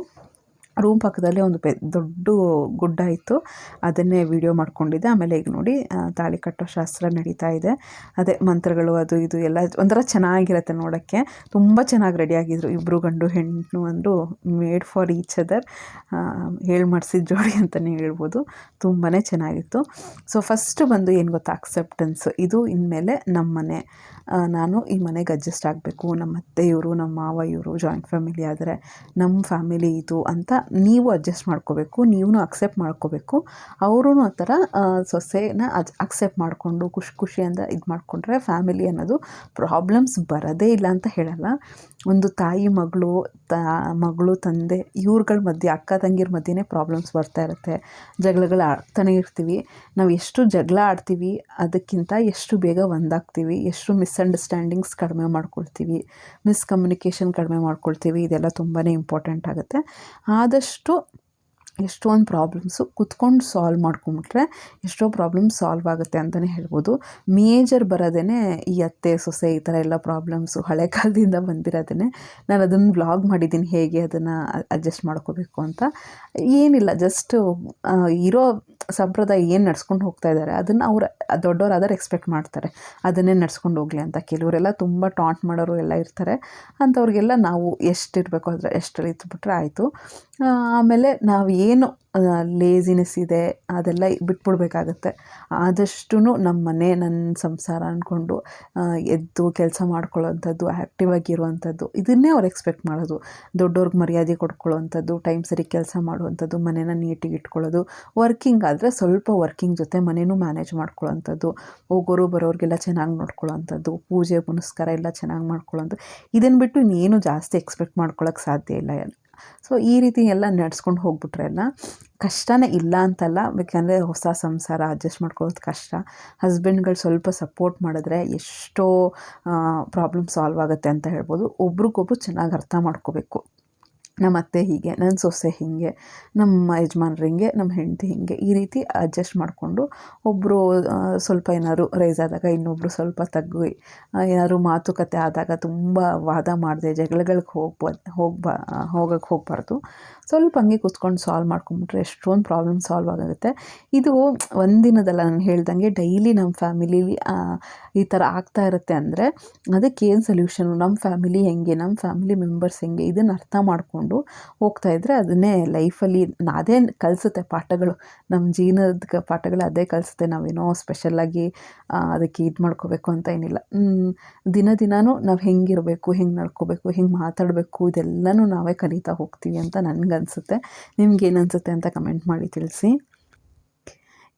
ರೂಮ್ ಪಕ್ಕದಲ್ಲೇ ಒಂದು ಪೆ ದೊಡ್ಡ ಗುಡ್ಡ ಇತ್ತು. ಅದನ್ನೇ ವಿಡಿಯೋ ಮಾಡ್ಕೊಂಡಿದ್ದೆ. ಆಮೇಲೆ ಈಗ ನೋಡಿ ತಾಳಿ ಕಟ್ಟೋ ಶಾಸ್ತ್ರ ನಡೀತಾ ಇದೆ. ಅದೇ ಮಂತ್ರಗಳು ಅದು ಇದು ಎಲ್ಲ ಒಂಥರ ಚೆನ್ನಾಗಿರುತ್ತೆ ನೋಡೋಕ್ಕೆ. ತುಂಬ ಚೆನ್ನಾಗಿ ರೆಡಿಯಾಗಿದ್ರು ಇಬ್ಬರು ಗಂಡು ಹೆಣ್ಣು ಅಂದರು ಮೇಡ್ ಫಾರ್ ಈಚ್ ಅದರ್ ಹೇಳಿ ಮಾಡಿಸಿದ ಜೋಡಿ ಅಂತಲೇ ಹೇಳ್ಬೋದು. ತುಂಬಾ ಚೆನ್ನಾಗಿತ್ತು. ಸೊ ಫಸ್ಟ್ ಬಂದು ಏನು ಗೊತ್ತಾ? ಅಕ್ಸೆಪ್ಟೆನ್ಸ್ ಇದು ಇನ್ಮೇಲೆ ನಮ್ಮ ಮನೆ ಆ, ನಾನು ಈ ಮನೆಗೆ ಅಡ್ಜಸ್ಟ್ ಆಗಬೇಕು. ನಮ್ಮ ಅತ್ತೆ ಇವರು ನಮ್ಮ ಮಾವ ಇವರು ಜಾಯಿಂಟ್ ಫ್ಯಾಮಿಲಿ ಆದರೆ ನಮ್ಮ ಫ್ಯಾಮಿಲಿ ಇದು ಅಂತ ನೀವು ಅಡ್ಜಸ್ಟ್ ಮಾಡ್ಕೋಬೇಕು. ನೀವೂ ಅಕ್ಸೆಪ್ಟ್ ಮಾಡ್ಕೋಬೇಕು. ಅವರೂ ಆ ಥರ ಸೊಸೆನ ಅಜ್ ಅಕ್ಸೆಪ್ಟ್ ಮಾಡಿಕೊಂಡು ಖುಷಿ ಖುಷಿಯಿಂದ ಇದು ಮಾಡಿಕೊಂಡ್ರೆ ಫ್ಯಾಮಿಲಿ ಅನ್ನೋದು ಪ್ರಾಬ್ಲಮ್ಸ್ ಬರೋದೇ ಇಲ್ಲ ಅಂತ ಹೇಳಲ್ಲ. ಒಂದು ತಾಯಿ, ಮಗಳು, ತ, ಮಗಳು, ತಂದೆ ಇವ್ರುಗಳ ಮಧ್ಯೆ, ಅಕ್ಕ, ತಂಗಿರ ಮಧ್ಯೆನೇ ಪ್ರಾಬ್ಲಮ್ಸ್ ಬರ್ತಾ ಇರುತ್ತೆ. ಜಗಳಗಳು ಆಡ್ತಾನೆ ಇರ್ತೀವಿ. ನಾವು ಎಷ್ಟು ಜಗಳ ಆಡ್ತೀವಿ, ಅದಕ್ಕಿಂತ ಎಷ್ಟು ಬೇಗ ಒಂದಾಗ್ತೀವಿ, ಎಷ್ಟು ಮಿಸ್ಅಂಡರ್ಸ್ಟ್ಯಾಂಡಿಂಗ್ಸ್ ಕಡಿಮೆ ಮಾಡ್ಕೊಳ್ತೀವಿ ಮಿಸ್ಕಮ್ಯುನಿಕೇಷನ್ ಕಡಿಮೆ ಮಾಡ್ಕೊಳ್ತೀವಿ ಇದೆಲ್ಲ ತುಂಬಾ ಇಂಪಾರ್ಟೆಂಟ್ ಆಗುತ್ತೆ. ಆದಷ್ಟು ಎಷ್ಟೊಂದು ಪ್ರಾಬ್ಲಮ್ಸು ಕುತ್ಕೊಂಡು ಸಾಲ್ವ್ ಮಾಡ್ಕೊಂಬಿಟ್ರೆ ಎಷ್ಟೋ ಪ್ರಾಬ್ಲಮ್ ಸಾಲ್ವ್ ಆಗುತ್ತೆ ಅಂತಲೇ ಹೇಳ್ಬೋದು. ಮೇಜರ್ ಬರೋದೇ ಈ ಅತ್ತೆ, ಸೊಸೆ ಈ ಥರ ಎಲ್ಲ ಪ್ರಾಬ್ಲಮ್ಸು ಹಳೆ ಕಾಲದಿಂದ ಬಂದಿರೋದೇ ನಾನು ಅದನ್ನು ವ್ಲಾಗ್ ಮಾಡಿದ್ದೀನಿ, ಹೇಗೆ ಅದನ್ನು ಅಡ್ಜಸ್ಟ್ ಮಾಡ್ಕೋಬೇಕು ಅಂತ. ಏನಿಲ್ಲ ಜಸ್ಟು ಇರೋ ಸಂಪ್ರದಾಯ ಏನು ನಡ್ಸ್ಕೊಂಡು ಹೋಗ್ತಾ ಇದ್ದಾರೆ ಅದನ್ನು ಅವ್ರು ದೊಡ್ಡವರಾದ್ರೆ ಎಕ್ಸ್ಪೆಕ್ಟ್ ಮಾಡ್ತಾರೆ. ಅದನ್ನೇ ನಡ್ಸ್ಕೊಂಡು ಹೋಗಲಿ ಅಂತ. ಕೆಲವರೆಲ್ಲ ತುಂಬ ಟಾಂಟ್ ಮಾಡೋರು ಎಲ್ಲ ಇರ್ತಾರೆ. ಅಂಥವ್ರಿಗೆಲ್ಲ ನಾವು ಎಷ್ಟಿರಬೇಕು ಅದರ ಎಷ್ಟರಲ್ಲಿ ಇದ್ಬಿಟ್ರೆ ಆಯಿತು. ಆಮೇಲೆ ನಾವು ಏನು ಲೇಸಿನೆಸ್ ಇದೆ, ಅದೆಲ್ಲ ಬಿಟ್ಬಿಡ್ಬೇಕಾಗತ್ತೆ. ಆದಷ್ಟು ನಮ್ಮ ಮನೆ, ನನ್ನ ಸಂಸಾರ ಅಂದ್ಕೊಂಡು ಎದ್ದು ಕೆಲಸ ಮಾಡ್ಕೊಳ್ಳೋವಂಥದ್ದು ಆ್ಯಕ್ಟಿವ್ ಆಗಿರುವಂಥದ್ದು, ಇದನ್ನೇ ಅವ್ರು ಎಕ್ಸ್ಪೆಕ್ಟ್ ಮಾಡೋದು. ದೊಡ್ಡವ್ರಿಗೆ ಮರ್ಯಾದೆ ಕೊಡ್ಕೊಳ್ಳೋವಂಥದ್ದು ಟೈಮ್ ಸರಿ ಕೆಲಸ ಮಾಡುವಂಥದ್ದು, ಮನೇನ ನೀಟಿಗೆ ಇಟ್ಕೊಳ್ಳೋದು ವರ್ಕಿಂಗ್ ಆದರೆ ಸ್ವಲ್ಪ ವರ್ಕಿಂಗ್ ಜೊತೆ ಮನೇನೂ ಮ್ಯಾನೇಜ್ ಮಾಡ್ಕೊಳ್ಳೋವಂಥದ್ದು ಹೋಗೋರು ಬರೋರಿಗೆಲ್ಲ ಚೆನ್ನಾಗಿ ನೋಡ್ಕೊಳ್ಳೋವಂಥದ್ದು ಪೂಜೆ, ಪುನಸ್ಕಾರ ಎಲ್ಲ ಚೆನ್ನಾಗಿ ಮಾಡ್ಕೊಳ್ಳೋವಂಥದ್ದು ಇದನ್ನು ಬಿಟ್ಟು ಇನ್ನೇನು ಜಾಸ್ತಿ ಎಕ್ಸ್ಪೆಕ್ಟ್ ಮಾಡ್ಕೊಳ್ಳೋಕ್ಕೆ ಸಾಧ್ಯ ಇಲ್ಲ. ಸೊ ಈ ರೀತಿ ಎಲ್ಲ ನಡ್ಸ್ಕೊಂಡು ಹೋಗ್ಬಿಟ್ರೆ ಎಲ್ಲ ಕಷ್ಟನೇ ಇಲ್ಲ ಅಂತಲ್ಲ. ಯಾಕೆಂದರೆ ಹೊಸ ಸಂಸಾರ ಅಡ್ಜಸ್ಟ್ ಮಾಡ್ಕೊಳ್ಳೋದು ಕಷ್ಟ. ಹಸ್ಬೆಂಡ್ಗಳು ಸ್ವಲ್ಪ ಸಪೋರ್ಟ್ ಮಾಡಿದ್ರೆ ಎಷ್ಟೋ ಪ್ರಾಬ್ಲಮ್ ಸಾಲ್ವ್ ಆಗುತ್ತೆ ಅಂತ ಹೇಳ್ಬೋದು. ಒಬ್ರಿಗೊಬ್ರು ಚೆನ್ನಾಗಿ ಅರ್ಥ ಮಾಡ್ಕೋಬೇಕು. ನಮ್ಮ ಅತ್ತೆ ಹೀಗೆ ನನ್ನ ಸೊಸೆ ಹೀಗೆ, ನಮ್ಮ ಯಜಮಾನ್ರು ಹಿಂಗೆ, ನಮ್ಮ ಹೆಂಡತಿ ಹೀಗೆ ಈ ರೀತಿ ಅಡ್ಜಸ್ಟ್ ಮಾಡಿಕೊಂಡು ಒಬ್ಬರು ಸ್ವಲ್ಪ ಏನಾದ್ರು ರೈಸ್ ಆದಾಗ ಇನ್ನೊಬ್ಬರು ಸ್ವಲ್ಪ ತಗ್ಗು ಏನಾದ್ರು ಮಾತುಕತೆ ಆದಾಗ ತುಂಬ ವಾದ ಮಾಡಿದೆ, ಜಗಳಗಳಿಗೆ ಹೋಗ್ಬಾರ್ದು ಹೋಗ್ಬಾ ಹೋಗಕ್ಕೆ ಹೋಗಬಾರ್ದು. ಸ್ವಲ್ಪ ಹಂಗೆ ಕೂತ್ಕೊಂಡು ಸಾಲ್ವ್ ಮಾಡ್ಕೊಂಬಿಟ್ರೆ ಎಷ್ಟೊಂದು ಪ್ರಾಬ್ಲಮ್ ಸಾಲ್ವ್ ಆಗುತ್ತೆ. ಇದು ಒಂದಿನದಲ್ಲ ನಾನು ಹೇಳ್ದಂಗೆ ಡೈಲಿ ನಮ್ಮ ಫ್ಯಾಮಿಲೀಲಿ ಈ ಥರ ಆಗ್ತಾ ಇರುತ್ತೆ ಅಂದರೆ ಅದಕ್ಕೆ ಏನು ಸೊಲ್ಯೂಷನು ನಮ್ಮ ಫ್ಯಾಮಿಲಿ ಹೆಂಗೆ? ನಮ್ಮ ಫ್ಯಾಮಿಲಿ ಮೆಂಬರ್ಸ್ ಹೆಂಗೆ? ಇದನ್ನು ಅರ್ಥ ಮಾಡಿಕೊಂಡು ಹೋಗ್ತಾ ಇದ್ದರೆ ಅದನ್ನೇ ಲೈಫಲ್ಲಿ ಅದೇ ಕಲಿಸುತ್ತೆ ಪಾಠಗಳು. ನಮ್ಮ ಜೀವನದ ಪಾಠಗಳು ಅದೇ ಕಲಿಸುತ್ತೆ. ನಾವೇನೋ ಸ್ಪೆಷಲ್ಲಾಗಿ ಅದಕ್ಕೆ ಇದು ಮಾಡ್ಕೋಬೇಕು ಅಂತ ಏನಿಲ್ಲ. ದಿನ ದಿನಾನೂ ನಾವು ಹೆಂಗಿರಬೇಕು, ಹೆಂಗೆ ನಡ್ಕೋಬೇಕು, ಹೆಂಗೆ ಮಾತಾಡಬೇಕು, ಇದೆಲ್ಲನೂ ನಾವೇ ಕಲಿತಾ ಹೋಗ್ತೀವಿ ಅಂತ ನನಗನ್ಸುತ್ತೆ ನಿಮ್ಗೇನು ಅನಿಸುತ್ತೆ ಅಂತ ಕಮೆಂಟ್ ಮಾಡಿ ತಿಳಿಸಿ.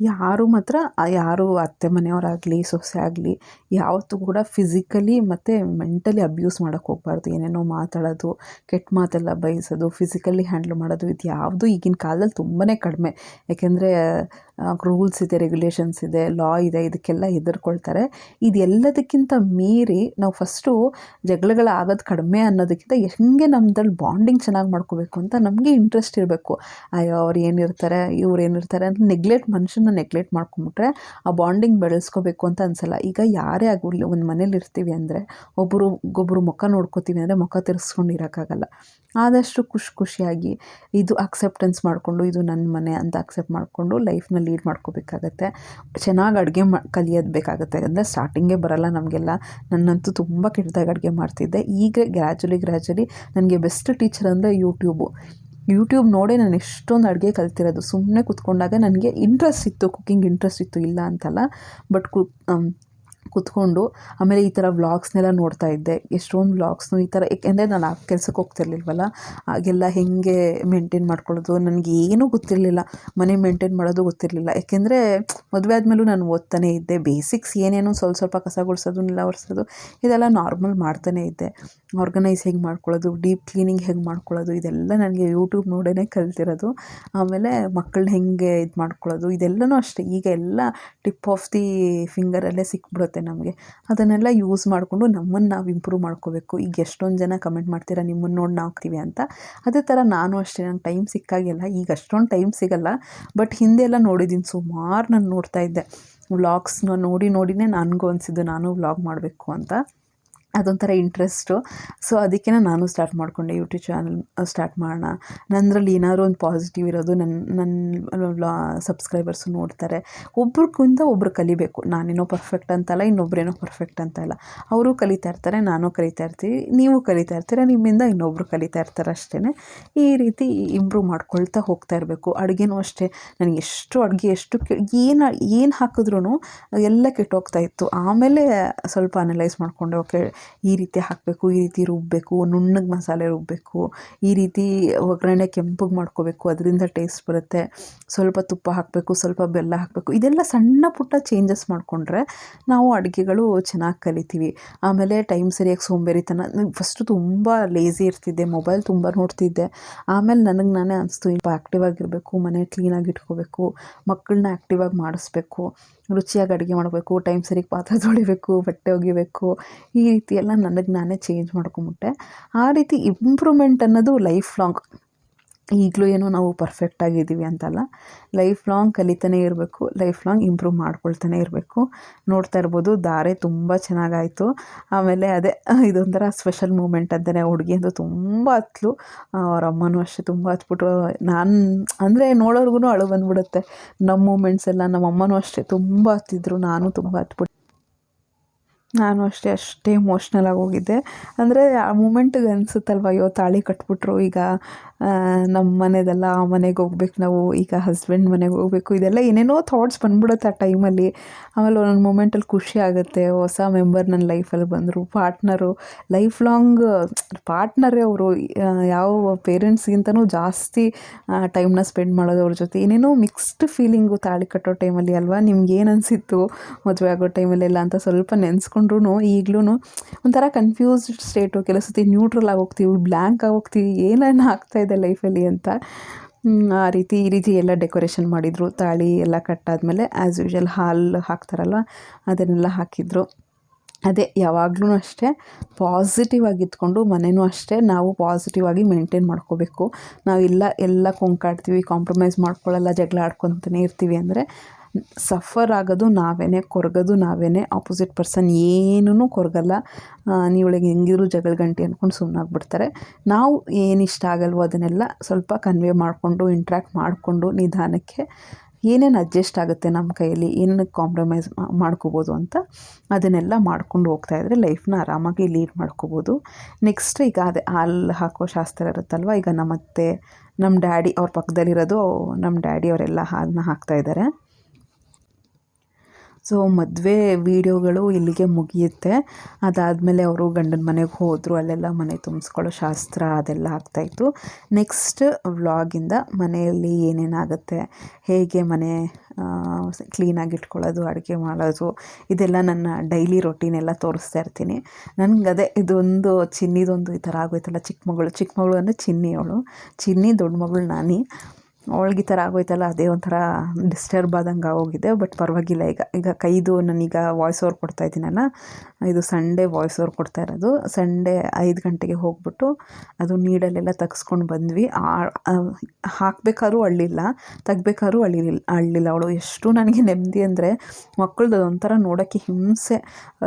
ಯಾರು ಮಾತ್ರ, ಯಾರು ಅತ್ತೆ ಮನೆಯವರಾಗಲಿ, ಸೊಸೆ ಆಗಲಿ, ಯಾವತ್ತೂ ಕೂಡ ಫಿಸಿಕಲಿ ಮತ್ತು ಮೆಂಟಲಿ ಅಬ್ಯೂಸ್ ಮಾಡೋಕ್ಕೆ ಹೋಗ್ಬಾರ್ದು. ಏನೇನೋ ಮಾತಾಡೋದು, ಕೆಟ್ಟ ಮಾತೆಲ್ಲ ಬಯಸೋದು ಫಿಸಿಕಲಿ ಹ್ಯಾಂಡ್ಲ್ ಮಾಡೋದು ಇದು ಯಾವುದು ಈಗಿನ ಕಾಲದಲ್ಲಿ ತುಂಬಾ ಕಡಿಮೆ. ಯಾಕೆಂದರೆ ರೂಲ್ಸ್ ಇದೆ, ರೆಗ್ಯುಲೇಷನ್ಸ್ ಇದೆ, ಲಾ ಇದೆ, ಇದಕ್ಕೆಲ್ಲ ಹೆದರ್ಕೊಳ್ತಾರೆ. ಇದೆಲ್ಲದಕ್ಕಿಂತ ಮೀರಿ ನಾವು ಫಸ್ಟು ಜಗಳಗಳು ಆಗೋದು ಕಡಿಮೆ ಅನ್ನೋದಕ್ಕಿಂತ ಹೆಂಗೆ ನಮ್ಮದ್ರಲ್ಲಿ ಬಾಂಡಿಂಗ್ ಚೆನ್ನಾಗಿ ಮಾಡ್ಕೋಬೇಕು ಅಂತ ನಮಗೆ ಇಂಟ್ರೆಸ್ಟ್ ಇರಬೇಕು. ಅಯ್ಯೋ, ಅವ್ರು ಏನಿರ್ತಾರೆ, ಇವ್ರು ಏನಿರ್ತಾರೆ ಅಂತ ನೆಗ್ಲೆಕ್ಟ್ ಮನುಷ್ಯನ ನೆಗ್ಲೆಕ್ಟ್ ಮಾಡ್ಕೊಂಬಿಟ್ರೆ ಆ ಬಾಂಡಿಂಗ್ ಬೆಳೆಸ್ಕೋಬೇಕು ಅಂತ ಅನ್ಸಲ್ಲ. ಈಗ ಯಾರೇ ಆಗಿರಲಿ ಒಂದು ಮನೇಲಿ ಇರ್ತೀವಿ ಅಂದರೆ ಒಬ್ಬರು ಒಬ್ಬರು ಮುಖ ನೋಡ್ಕೋತೀವಿ ಅಂದರೆ ಮುಖ ತಿರ್ಸ್ಕೊಂಡು ಇರೋಕ್ಕಾಗಲ್ಲ ಆದಷ್ಟು ಖುಷಿ ಖುಷಿಯಾಗಿ ಇದು ಅಕ್ಸೆಪ್ಟೆನ್ಸ್ ಮಾಡಿಕೊಂಡು, ಇದು ನನ್ನ ಮನೆ ಅಂತ ಅಕ್ಸೆಪ್ಟ್ ಮಾಡಿಕೊಂಡು ಲೈಫ್ನ ಲೀಡ್ ಮಾಡ್ಕೋಬೇಕಾಗತ್ತೆ. ಚೆನ್ನಾಗಿ ಅಡುಗೆ ಮಾ, ಕಲಿಯೋದು ಬೇಕಾಗುತ್ತೆ. ಅಂದರೆ ಸ್ಟಾರ್ಟಿಂಗೇ ಬರೋಲ್ಲ ನಮಗೆಲ್ಲ. ನನ್ನಂತೂ ತುಂಬ ಕೆಟ್ಟದಾಗಿ ಅಡುಗೆ ಮಾಡ್ತಿದ್ದೆ. ಈಗ ಗ್ರ್ಯಾಜುಲಿ ಗ್ರ್ಯಾಜುಲಿ ನನಗೆ ಬೆಸ್ಟ್ ಟೀಚರ್ ಅಂದರೆ ಯೂಟ್ಯೂಬು ಯೂಟ್ಯೂಬ್ ನೋಡೇ ನಾನು ಎಷ್ಟೊಂದು ಅಡುಗೆ ಕಲ್ತಿರೋದು. ಸುಮ್ಮನೆ ಕೂತ್ಕೊಂಡಾಗ ನನಗೆ ಇಂಟ್ರೆಸ್ಟ್ ಇತ್ತು ಕುಕ್ಕಿಂಗ್ ಇಂಟ್ರೆಸ್ಟ್ ಇತ್ತು ಇಲ್ಲ ಅಂತಲ್ಲ. ಬಟ್ ಕು ಕೂತ್ಕೊಂಡು ಆಮೇಲೆ ಈ ಥರ ವ್ಲಾಗ್ಸ್ನೆಲ್ಲ ನೋಡ್ತಾ ಇದ್ದೆ. ಎಷ್ಟೊಂದು ವ್ಲಾಗ್ಸ್ನು ಈ ಥರ ಏಕೆಂದರೆ ನಾನು ಆ ಕೆಲ್ಸಕ್ಕೆ ಹೋಗ್ತಿರ್ಲಿಲ್ವಲ್ಲ? ಆಗೆಲ್ಲ ಹೇಗೆ ಮೇಂಟೈನ್ ಮಾಡ್ಕೊಳ್ಳೋದು? ನನಗೆ ಏನೂ ಗೊತ್ತಿರಲಿಲ್ಲ. ಮನೆ ಮೇಂಟೈನ್ ಮಾಡೋದು ಗೊತ್ತಿರಲಿಲ್ಲ. ಯಾಕೆಂದರೆ ಮದುವೆ ಆದಮೇಲೂ ನಾನು ಓದ್ತಾನೇ ಇದ್ದೆ. ಬೇಸಿಕ್ಸ್ ಏನೇನು ಸ್ವಲ್ಪ ಸ್ವಲ್ಪ ಕಸ ಗುಡಿಸೋದು, ನೆಲ ಒರೆಸೋದು, ಇದೆಲ್ಲ ನಾರ್ಮಲ್ ಮಾಡ್ತಾನೇ ಇದ್ದೆ. ಆರ್ಗನೈಸ್ ಹೇಗೆ ಮಾಡ್ಕೊಳ್ಳೋದು ಡೀಪ್ ಕ್ಲೀನಿಂಗ್ ಹೇಗೆ ಮಾಡ್ಕೊಳ್ಳೋದು, ಇದೆಲ್ಲ ನನಗೆ ಯೂಟ್ಯೂಬ್ ನೋಡೇ ಕಲ್ತಿರೋದು. ಆಮೇಲೆ ಮಕ್ಕಳನ್ನ ಹೇಗೆ ಇದು ಮಾಡ್ಕೊಳ್ಳೋದು, ಇದೆಲ್ಲನೂ ಅಷ್ಟೇ. ಈಗ ಎಲ್ಲ ಟಿಪ್ ಆಫ್ ದಿ ಫಿಂಗರಲ್ಲೇ ಸಿಕ್ಬಿಡುತ್ತೆ ನಮಗೆ. ಅದನ್ನೆಲ್ಲ ಯೂಸ್ ಮಾಡಿಕೊಂಡು ನಮ್ಮನ್ನು ನಾವು ಇಂಪ್ರೂವ್ ಮಾಡ್ಕೋಬೇಕು. ಈಗ ಎಷ್ಟೊಂದು ಜನ ಕಮೆಂಟ್ ಮಾಡ್ತೀರಾ, ನಿಮ್ಮನ್ನು ನೋಡಿ ನಾವು ಹೋಗ್ತೀವಿ ಅಂತ. ಅದೇ ಥರ ನಾನು ಅಷ್ಟೇ. ನಂಗೆ ಟೈಮ್ ಸಿಕ್ಕಾಗೆಲ್ಲ. ಈಗ ಅಷ್ಟೊಂದು ಟೈಮ್ ಸಿಗಲ್ಲ. ಬಟ್ ಹಿಂದೆಲ್ಲ ನೋಡಿದ್ದೀನಿ ಸುಮಾರು ನಾನು ನೋಡ್ತಾ ಇದ್ದೆ. ವ್ಲಾಗ್ಸ್ನ ನೋಡಿ, ನೋಡಿನೇ ನನಗೂ ಅನಿಸಿದ್ದು, ನಾನು ವ್ಲಾಗ್ ಮಾಡಬೇಕು ಅಂತ. ಅದೊಂಥರ ಇಂಟ್ರೆಸ್ಟು ಸೊ ಅದಕ್ಕೆ ನಾನು ಸ್ಟಾರ್ಟ್ ಮಾಡಿಕೊಂಡೆ ಯೂಟ್ಯೂಬ್ ಚಾನಲ್ ಸ್ಟಾರ್ಟ್ ಮಾಡೋಣ. ನನ್ನದ್ರಲ್ಲಿ ಏನಾದ್ರು ಒಂದು ಪಾಸಿಟಿವ್ ಇರೋದು ನನ್ನ ನನ್ನ ಸಬ್ಸ್ಕ್ರೈಬರ್ಸು ನೋಡ್ತಾರೆ. ಒಬ್ರಿಗಿಂತ ಒಬ್ರು ಕಲಿಬೇಕು. ನಾನೇನೋ ಪರ್ಫೆಕ್ಟ್ ಅಂತಲ್ಲ, ಇನ್ನೊಬ್ರೇನೋ ಪರ್ಫೆಕ್ಟ್ ಅಂತ ಇಲ್ಲ. ಅವರು ಕಲಿತಾ ಇರ್ತಾರೆ, ನಾನು ಕಲಿತಾ ಇರ್ತೀವಿ, ನೀವು ಕಲಿತಾ ಇರ್ತೀರ, ನಿಮ್ಮಿಂದ ಇನ್ನೊಬ್ರು ಕಲಿತಾ ಇರ್ತಾರೆ ಅಷ್ಟೇ ಈ ರೀತಿ ಇಂಪ್ರೂವ್ ಮಾಡ್ಕೊಳ್ತಾ ಹೋಗ್ತಾ ಇರಬೇಕು. ಅಡುಗೆನೂ ಅಷ್ಟೇ. ನನಗೆ ಎಷ್ಟು ಅಡುಗೆ, ಎಷ್ಟು ಏನು ಏನು ಹಾಕಿದ್ರೂ ಎಲ್ಲ ಕೆಟ್ಟೋಗ್ತಾ ಇತ್ತು. ಆಮೇಲೆ ಸ್ವಲ್ಪ ಅನಲೈಸ್ ಮಾಡಿಕೊಂಡೆ, ಓಕೆ ಈ ರೀತಿ ಹಾಕಬೇಕು, ಈ ರೀತಿ ರುಬ್ಬಬೇಕು ನುಣ್ಣಗೆ ಮಸಾಲೆ ರುಬ್ಬಬೇಕು ಈ ರೀತಿ ಒಗ್ಗರಣೆ ಕೆಂಪಗೆ ಮಾಡ್ಕೋಬೇಕು, ಅದರಿಂದ ಟೇಸ್ಟ್ ಬರುತ್ತೆ. ಸ್ವಲ್ಪ ತುಪ್ಪ ಹಾಕಬೇಕು, ಸ್ವಲ್ಪ ಬೆಲ್ಲ ಹಾಕಬೇಕು, ಇದೆಲ್ಲ ಸಣ್ಣ ಪುಟ್ಟ ಚೇಂಜಸ್ ಮಾಡಿಕೊಂಡ್ರೆ ನಾವು ಅಡುಗೆಗಳು ಚೆನ್ನಾಗಿ ಕಲಿತೀವಿ. ಆಮೇಲೆ ಟೈಮ್ ಸರಿಯಾಗಿ ಸೋಂಬೇರಿತನ ಫಸ್ಟು ತುಂಬ ಲೇಸಿ ಇರ್ತಿದ್ದೆ ಮೊಬೈಲ್ ತುಂಬ ನೋಡ್ತಿದ್ದೆ. ಆಮೇಲೆ ನನಗೆ ನಾನೇ ಅನಿಸ್ತು, ಇಂಪ ಆ್ಯಕ್ಟಿವ್ ಆಗಿರಬೇಕು, ಮನೆ ಕ್ಲೀನಾಗಿ ಇಟ್ಕೋಬೇಕು ಮಕ್ಕಳನ್ನ ಆ್ಯಕ್ಟಿವ್ ಆಗಿ ಮಾಡಿಸ್ಬೇಕು, ರುಚಿಯಾಗಿ ಅಡುಗೆ ಮಾಡಬೇಕು ಟೈಮ್ ಸರಿಗೆ ಪಾತ್ರೆ ತೊಳಿಬೇಕು, ಬಟ್ಟೆ ಒಗಿಬೇಕು, ಈ ರೀತಿ ಎಲ್ಲ ನನಗೆ ನಾನೇ ಚೇಂಜ್ ಮಾಡ್ಕೊಂಬಿಟ್ಟೆ. ಆ ರೀತಿ ಇಂಪ್ರೂವ್ಮೆಂಟ್ ಅನ್ನೋದು ಲೈಫ್ ಲಾಂಗ್ ಈಗಲೂ ಏನೋ ನಾವು ಪರ್ಫೆಕ್ಟ್ ಆಗಿದ್ದೀವಿ ಅಂತಲ್ಲ. ಲೈಫ್ ಲಾಂಗ್ ಕಲಿತಾನೇ ಇರಬೇಕು ಲೈಫ್ ಲಾಂಗ್ ಇಂಪ್ರೂವ್ ಮಾಡ್ಕೊಳ್ತಾನೆ ಇರಬೇಕು. ನೋಡ್ತಾ ಇರ್ಬೋದು, ದಾರೆ ತುಂಬ ಚೆನ್ನಾಗಾಯಿತು. ಆಮೇಲೆ ಅದೇ, ಇದೊಂಥರ ಸ್ಪೆಷಲ್ ಮೂಮೆಂಟ್ ಅಂದರೆ ಹುಡುಗಿ ಅಂತೂ ತುಂಬ ಹತ್ಲು ಅವ್ರ ಅಮ್ಮನೂ ಅಷ್ಟೇ ತುಂಬ ಹತ್ಬಿಟ್ರು ನಾನು, ಅಂದರೆ ನೋಡೋರ್ಗು ಅಳು ಬಂದ್ಬಿಡುತ್ತೆ. ನಮ್ಮ ಮೂಮೆಂಟ್ಸ್ ಎಲ್ಲ ನಮ್ಮ ಅಮ್ಮನೂ ಅಷ್ಟೇ ತುಂಬ ಹತ್ತಿದ್ರು ನಾನು ತುಂಬ ಹತ್ಬಿಟ್ಟು ನಾನು ಅಷ್ಟೇ ಅಷ್ಟೇ ಎಮೋಷ್ನಲ್ ಆಗಿ ಹೋಗಿದ್ದೆ. ಅಂದರೆ ಆ ಮೂಮೆಂಟಿಗೆ ಅನಿಸುತ್ತಲ್ವ ಅಯ್ಯೋ ತಾಳಿ ಕಟ್ಬಿಟ್ರು ಈಗ ನಮ್ಮ ಮನೆದೆಲ್ಲ ಆ ಮನೆಗೆ ಹೋಗ್ಬೇಕು ನಾವು, ಈಗ ಹಸ್ಬೆಂಡ್ ಮನೆಗೆ ಹೋಗ್ಬೇಕು. ಇದೆಲ್ಲ ಏನೇನೋ ಥಾಟ್ಸ್ ಬಂದ್ಬಿಡುತ್ತೆ ಆ ಟೈಮಲ್ಲಿ ಆಮೇಲೆ ಒಂದೊಂದು ಮೂಮೆಂಟಲ್ಲಿ ಖುಷಿ ಆಗುತ್ತೆ. ಹೊಸ ಮೆಂಬರ್ ನನ್ನ ಲೈಫಲ್ಲಿ ಬಂದರು ಪಾರ್ಟ್ನರು ಲೈಫ್ ಲಾಂಗ್ ಪಾರ್ಟ್ನರೇ ಅವರು. ಯಾವ ಪೇರೆಂಟ್ಸ್ಗಿಂತನೂ ಜಾಸ್ತಿ ಟೈಮ್ನ ಸ್ಪೆಂಡ್ ಮಾಡೋದು ಅವ್ರ ಜೊತೆ. ಏನೇನೋ ಮಿಕ್ಸ್ಡ್ ಫೀಲಿಂಗು ತಾಳಿ ಕಟ್ಟೋ ಟೈಮಲ್ಲಿ ಅಲ್ವಾ? ನಿಮ್ಗೆ ಏನು ಅನಿಸಿತ್ತು? ಮದುವೆ ಆಗೋ ಟೈಮಲ್ಲೆಲ್ಲ ಅಂತ ಸ್ವಲ್ಪ ನೆನೆಸ್ಕೊಂಡ್ರು ಈಗಲೂ ಒಂಥರ ಕನ್ಫ್ಯೂಸ್ಡ್ ಸ್ಟೇಟು ಕೆಲವು ನ್ಯೂಟ್ರಲ್ ಆಗಿ ಹೋಗ್ತೀವಿ ಬ್ಲ್ಯಾಂಕ್ ಹೋಗ್ತೀವಿ. ಏನೇನು ಆಗ್ತಾ ಇದೆ ಲೈಫಲ್ಲಿ ಅಂತ ಆ ರೀತಿ, ಈ ರೀತಿ ಎಲ್ಲ ಡೆಕೋರೇಷನ್ ಮಾಡಿದರು. ತಾಳಿ ಎಲ್ಲ ಕಟ್ಟಾದಮೇಲೆ ಆ್ಯಸ್ ಯೂಶಲ್ ಹಾಲ್ ಹಾಕ್ತಾರಲ್ವ, ಅದನ್ನೆಲ್ಲ ಹಾಕಿದರು. ಅದೇ ಯಾವಾಗಲೂ ಅಷ್ಟೇ ಪಾಸಿಟಿವ್ ಆಗಿ ಇದ್ಕೊಂಡು ಮನೇನೂ ಅಷ್ಟೇ ನಾವು ಪಾಸಿಟಿವ್ ಆಗಿ ಮೇಂಟೈನ್ ಮಾಡ್ಕೋಬೇಕು. ನಾವಿಲ್ಲ ಎಲ್ಲ ಕೊಂಕಾಡ್ತೀವಿ ಕಾಂಪ್ರಮೈಸ್ ಮಾಡ್ಕೊಳ್ಳಲ್ಲ, ಜಗಳ ಆಡ್ಕೊತಾನೆ ಇರ್ತೀವಿ ಅಂದರೆ ಸಫರ್ ಆಗೋದು ನಾವೇ ಕೊರಗೋದು ನಾವೇ ಆಪೋಸಿಟ್ ಪರ್ಸನ್ ಏನೂ ಕೊರಗಲ್ಲ. ನೀವಳಿಗೆ ಹೆಂಗಿದ್ರು ಜಗಳ ಗಂಟೆ ಅಂದ್ಕೊಂಡು ಸುಮ್ಮನಾಗ್ಬಿಡ್ತಾರೆ ನಾವು ಏನು ಇಷ್ಟ ಆಗಲ್ವೋ ಅದನ್ನೆಲ್ಲ ಸ್ವಲ್ಪ ಕನ್ವೆ ಮಾಡಿಕೊಂಡು ಇಂಟ್ರ್ಯಾಕ್ಟ್ ಮಾಡಿಕೊಂಡು ನಿಧಾನಕ್ಕೆ ಏನೇನು ಅಡ್ಜಸ್ಟ್ ಆಗುತ್ತೆ ನಮ್ಮ ಕೈಯಲ್ಲಿ ಏನು ಕಾಂಪ್ರಮೈಸ್ ಮಾಡ್ಕೋಬೋದು ಅಂತ ಅದನ್ನೆಲ್ಲ ಮಾಡ್ಕೊಂಡು ಹೋಗ್ತಾ ಇದ್ದರೆ ಲೈಫ್ನ ಆರಾಮಾಗಿ ಲೀಡ್ ಮಾಡ್ಕೋಬೋದು. ನೆಕ್ಸ್ಟ್ ಈಗ ಅದೇ ಹಾಲು ಹಾಕೋ ಶಾಸ್ತ್ರ ಇರುತ್ತಲ್ವ, ಈಗ ನಮ್ಮ ಅತ್ತೆ ನಮ್ಮ ಡ್ಯಾಡಿ ಅವ್ರ ಪಕ್ಕದಲ್ಲಿರೋದು ನಮ್ಮ ಡ್ಯಾಡಿ ಅವರೆಲ್ಲ ಹಾಲನ್ನ ಹಾಕ್ತಾ ಇದ್ದಾರೆ. ಸೊ ಮದುವೆ ವೀಡಿಯೋಗಳು ಇಲ್ಲಿಗೆ ಮುಗಿಯುತ್ತೆ. ಅದಾದಮೇಲೆ ಅವರು ಗಂಡನ ಮನೆಗೆ ಹೋದರು, ಅಲ್ಲೆಲ್ಲ ಮನೆ ತುಂಬಿಸ್ಕೊಳ್ಳೋ ಶಾಸ್ತ್ರ ಅದೆಲ್ಲ ಆಗ್ತಾಯಿತ್ತು ನೆಕ್ಸ್ಟ್ ವ್ಲಾಗಿಂದ ಮನೆಯಲ್ಲಿ ಏನೇನಾಗುತ್ತೆ, ಹೇಗೆ ಮನೆ ಕ್ಲೀನಾಗಿ ಇಟ್ಕೊಳ್ಳೋದು, ಅಡುಗೆ ಮಾಡೋದು, ಇದೆಲ್ಲ ನನ್ನ ಡೈಲಿ ರೊಟೀನ್ ಎಲ್ಲ ತೋರಿಸ್ತಾ ಇರ್ತೀನಿ. ನನಗೆ ಅದೇ ಇದೊಂದು ಚಿನ್ನಿದೊಂದು ಈ ಥರ ಆಗೋಯ್ತಲ್ಲ, ಚಿಕ್ಕ ಮಗಳು. ಚಿಕ್ಕ ಅಂದರೆ ಚಿನ್ನಿ ಅವಳು ಚಿನ್ನಿ ದೊಡ್ಡ ಮಗಳು ನಾನಿ. ಅವಳಿಗೆ ಈ ಥರ ಆಗೋಯ್ತಲ್ಲ, ಅದೇ ಒಂಥರ ಡಿಸ್ಟರ್ಬ್ ಆದಂಗೆ ಆಗೋಗಿದೆ. ಬಟ್ ಪರವಾಗಿಲ್ಲ, ಈಗ ಈಗ ಕೈದು ನಾನೀಗ ವಾಯ್ಸ್ ಓವರ್ ಕೊಡ್ತಾ ಇದ್ದೀನಲ್ಲ, ಇದು ಸಂಡೇ ವಾಯ್ಸ್ ಓವರ್ ಕೊಡ್ತಾ ಇರೋದು. ಸಂಡೇ ಐದು ಗಂಟೆಗೆ ಹೋಗ್ಬಿಟ್ಟು ಅದು ನೀಡಲ್ಲೆಲ್ಲ ತೆಗ್ಸ್ಕೊಂಡು ಬಂದ್ವಿ. ಹಾಕಬೇಕಾದ್ರೂ ಅಳ್ಳಿಲ್ಲ, ತೆಗ್ಬೇಕಾದ್ರೂ ಅಳ್ಳಿಲ್ಲ ಅಳ್ಳಿಲ್ಲ. ಅವಳು ಎಷ್ಟು ನನಗೆ ನೆಮ್ಮದಿ ಅಂದರೆ ಮಕ್ಕಳದ್ದು ಅದೊಂಥರ ನೋಡೋಕ್ಕೆ ಹಿಂಸೆ.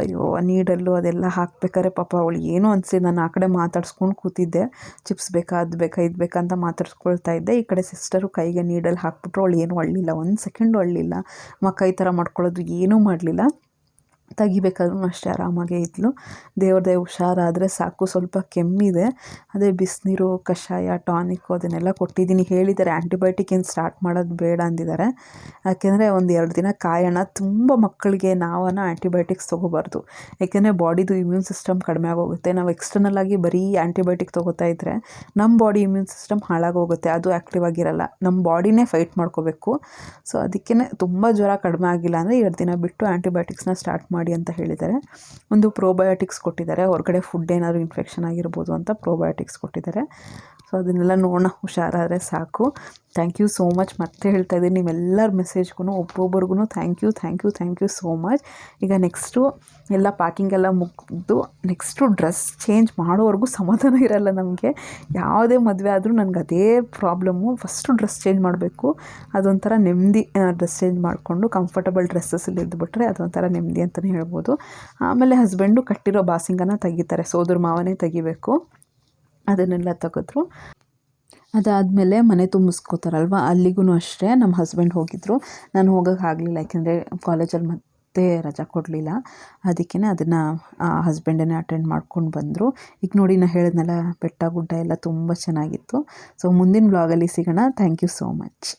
ಅಯ್ಯೋ, ನೀಡಲ್ಲು ಅದೆಲ್ಲ ಹಾಕ್ಬೇಕಾದ್ರೆ ಪಾಪ ಅವಳು ಏನೂ ಅನಿಸಿ ನಾನು ಆ ಕಡೆ ಮಾತಾಡ್ಸ್ಕೊಂಡು ಕೂತಿದ್ದೆ. ಚಿಪ್ಸ್ ಬೇಕಾ, ಅದು ಬೇಕಾ, ಇದು ಬೇಕಾ ಅಂತ ಮಾತಾಡ್ಸ್ಕೊಳ್ತಾ ಇದ್ದೆ. ಈ ಕಡೆ ಸಿಸ್ಟರು ಕೈಗೆ ನೀಡಲ್ಲಿ ಹಾಕ್ಬಿಟ್ರು, ಅವಳು ಏನೂ ಅಳ್ಳಿಲ್ಲ, ಒಂದು ಸೆಕೆಂಡು ಅಳ್ಳಿಲ್ಲ. ಮಕ್ಕ ಈ ಥರ ಮಾಡ್ಕೊಳ್ಳೋದು ಏನೂ ಮಾಡಲಿಲ್ಲ. ತೆಗಿಬೇಕಾದ್ರೂ ಅಷ್ಟೇ ಆರಾಮಾಗೇ ಇದ್ಲು. ದೇವ್ರ ದಯ ಹುಷಾರಾದರೆ ಸಾಕು, ಸ್ವಲ್ಪ ಕೆಮ್ಮಿದೆ. ಅದೇ ಬಿಸಿನೀರು, ಕಷಾಯ ಟಾನಿಕ್ಕು ಅದನ್ನೆಲ್ಲ ಕೊಟ್ಟಿದ್ದೀನಿ. ಹೇಳಿದ್ದಾರೆ ಆ್ಯಂಟಿಬಯೋಟಿಕ್ ಏನು ಸ್ಟಾರ್ಟ್ ಮಾಡೋದು ಬೇಡ ಅಂದಿದ್ದಾರೆ. ಯಾಕೆಂದರೆ ಒಂದು ಎರಡು ದಿನ ಕಾಯೋಣ. ತುಂಬ ಮಕ್ಕಳಿಗೆ ನಾವನ್ನ ಆ್ಯಂಟಿಬಯೋಟಿಕ್ಸ್ ತೊಗೋಬಾರ್ದು. ಯಾಕೆಂದರೆ ಬಾಡಿದು ಇಮ್ಯೂನ್ ಸಿಸ್ಟಮ್ ಕಡಿಮೆ ಆಗೋಗುತ್ತೆ. ನಾವು ಎಕ್ಸ್ಟರ್ನಲ್ ಆಗಿ ಬರೀ ಆ್ಯಂಟಿಬಯೋಟಿಕ್ ತೊಗೋತಾ ಇದ್ದರೆ ನಮ್ಮ ಬಾಡಿ ಇಮ್ಯೂನ್ ಸಿಸ್ಟಮ್ ಹಾಳಾಗೋಗುತ್ತೆ. ಅದು ಆ್ಯಕ್ಟಿವ್ ಆಗಿರಲ್ಲ. ನಮ್ಮ ಬಾಡಿನೇ ಫೈಟ್ ಮಾಡ್ಕೋಬೇಕು. ಸೊ ಅದಕ್ಕೇ ತುಂಬ ಜ್ವರ ಕಡಿಮೆ ಆಗಿಲ್ಲ ಅಂದರೆ ಎರಡು ದಿನ ಬಿಟ್ಟು ಆ್ಯಂಟಿಬಯೋಟಿಕ್ಸ್ನ ಸ್ಟಾರ್ಟ್ ಮಾಡಿ ಅಂತ ಹೇಳಿದ್ದಾರೆ. ಒಂದು ಪ್ರೋಬಯೋಟಿಕ್ಸ್ ಕೊಟ್ಟಿದ್ದಾರೆ. ಹೊರಗಡೆ ಫುಡ್ ಏನಾದರೂ ಇನ್ಫೆಕ್ಷನ್ ಆಗಿರ್ಬೋದು ಅಂತ ಪ್ರೋಬಯೋಟಿಕ್ಸ್ ಕೊಟ್ಟಿದ್ದಾರೆ. ಸೊ ಅದನ್ನೆಲ್ಲ ನೋಡೋಣ. ಹುಷಾರಾದರೆ ಸಾಕು. ಥ್ಯಾಂಕ್ ಯು ಸೋ ಮಚ್ ಮತ್ತೆ ಹೇಳ್ತಾ ಇದ್ದೀನಿ. ನಿಮ್ಮೆಲ್ಲರ ಮೆಸೇಜ್ಗೂ ಒಬ್ಬೊಬ್ರಿಗೂ thank you thank you thank you so much ಈಗ ನೆಕ್ಸ್ಟು ಎಲ್ಲ ಪ್ಯಾಕಿಂಗ್ ಎಲ್ಲ ಮುಗಿದು ನೆಕ್ಸ್ಟು ಡ್ರೆಸ್ ಚೇಂಜ್ ಮಾಡೋವರೆಗೂ ಸಮಾಧಾನ ಇರಲ್ಲ ನಮಗೆ. ಯಾವುದೇ ಮದುವೆ ಆದರೂ ನನಗೆ ಅದೇ ಪ್ರಾಬ್ಲಮ್ಮು ಫಸ್ಟು ಡ್ರೆಸ್ ಚೇಂಜ್ ಮಾಡಬೇಕು. ಅದೊಂಥರ ನೆಮ್ಮದಿ ಡ್ರೆಸ್ ಚೇಂಜ್ ಮಾಡಿಕೊಂಡು ಕಂಫರ್ಟಬಲ್ ಡ್ರೆಸ್ಸಲ್ಲಿ ಇದ್ದುಬಿಟ್ರೆ ಅದೊಂಥರ ನೆಮ್ಮದಿ ಅಂತಲೇ ಹೇಳ್ಬೋದು. ಆಮೇಲೆ ಹಸ್ಬೆಂಡು ಕಟ್ಟಿರೋ ಬಾಸಿಂಗನ್ನು ತೆಗಿತಾರೆ. ಸೋದರ ಮಾವನೇ ತೆಗಿಬೇಕು. ಅದನ್ನೆಲ್ಲ ತೆಗೆದ್ರು. ಅದಾದಮೇಲೆ ಮನೆ ತುಂಬಿಸ್ಕೋತಾರಲ್ವ? ಅಲ್ಲಿಗೂ ಅಷ್ಟೇ, ನಮ್ಮ ಹಸ್ಬೆಂಡ್ ಹೋಗಿದ್ದರು ನಾನು ಹೋಗೋಕ್ಕಾಗಲಿಲ್ಲ ಯಾಕೆಂದರೆ ಕಾಲೇಜಲ್ಲಿ ಮತ್ತೆ ರಜಾ ಕೊಡಲಿಲ್ಲ. ಅದಕ್ಕೇ ಅದನ್ನು ಹಸ್ಬೆಂಡನ್ನೇ ಅಟೆಂಡ್ ಮಾಡ್ಕೊಂಡು ಬಂದರು. ಈಗ ನೋಡಿ ನಾನು ಹೇಳಿದ್ನಲ್ಲ, ಬೆಟ್ಟ, ಗುಡ್ಡ ಎಲ್ಲ ತುಂಬ ಚೆನ್ನಾಗಿತ್ತು. ಸೊ ಮುಂದಿನ ಬ್ಲಾಗಲ್ಲಿ ಸಿಗೋಣ. Thank you so much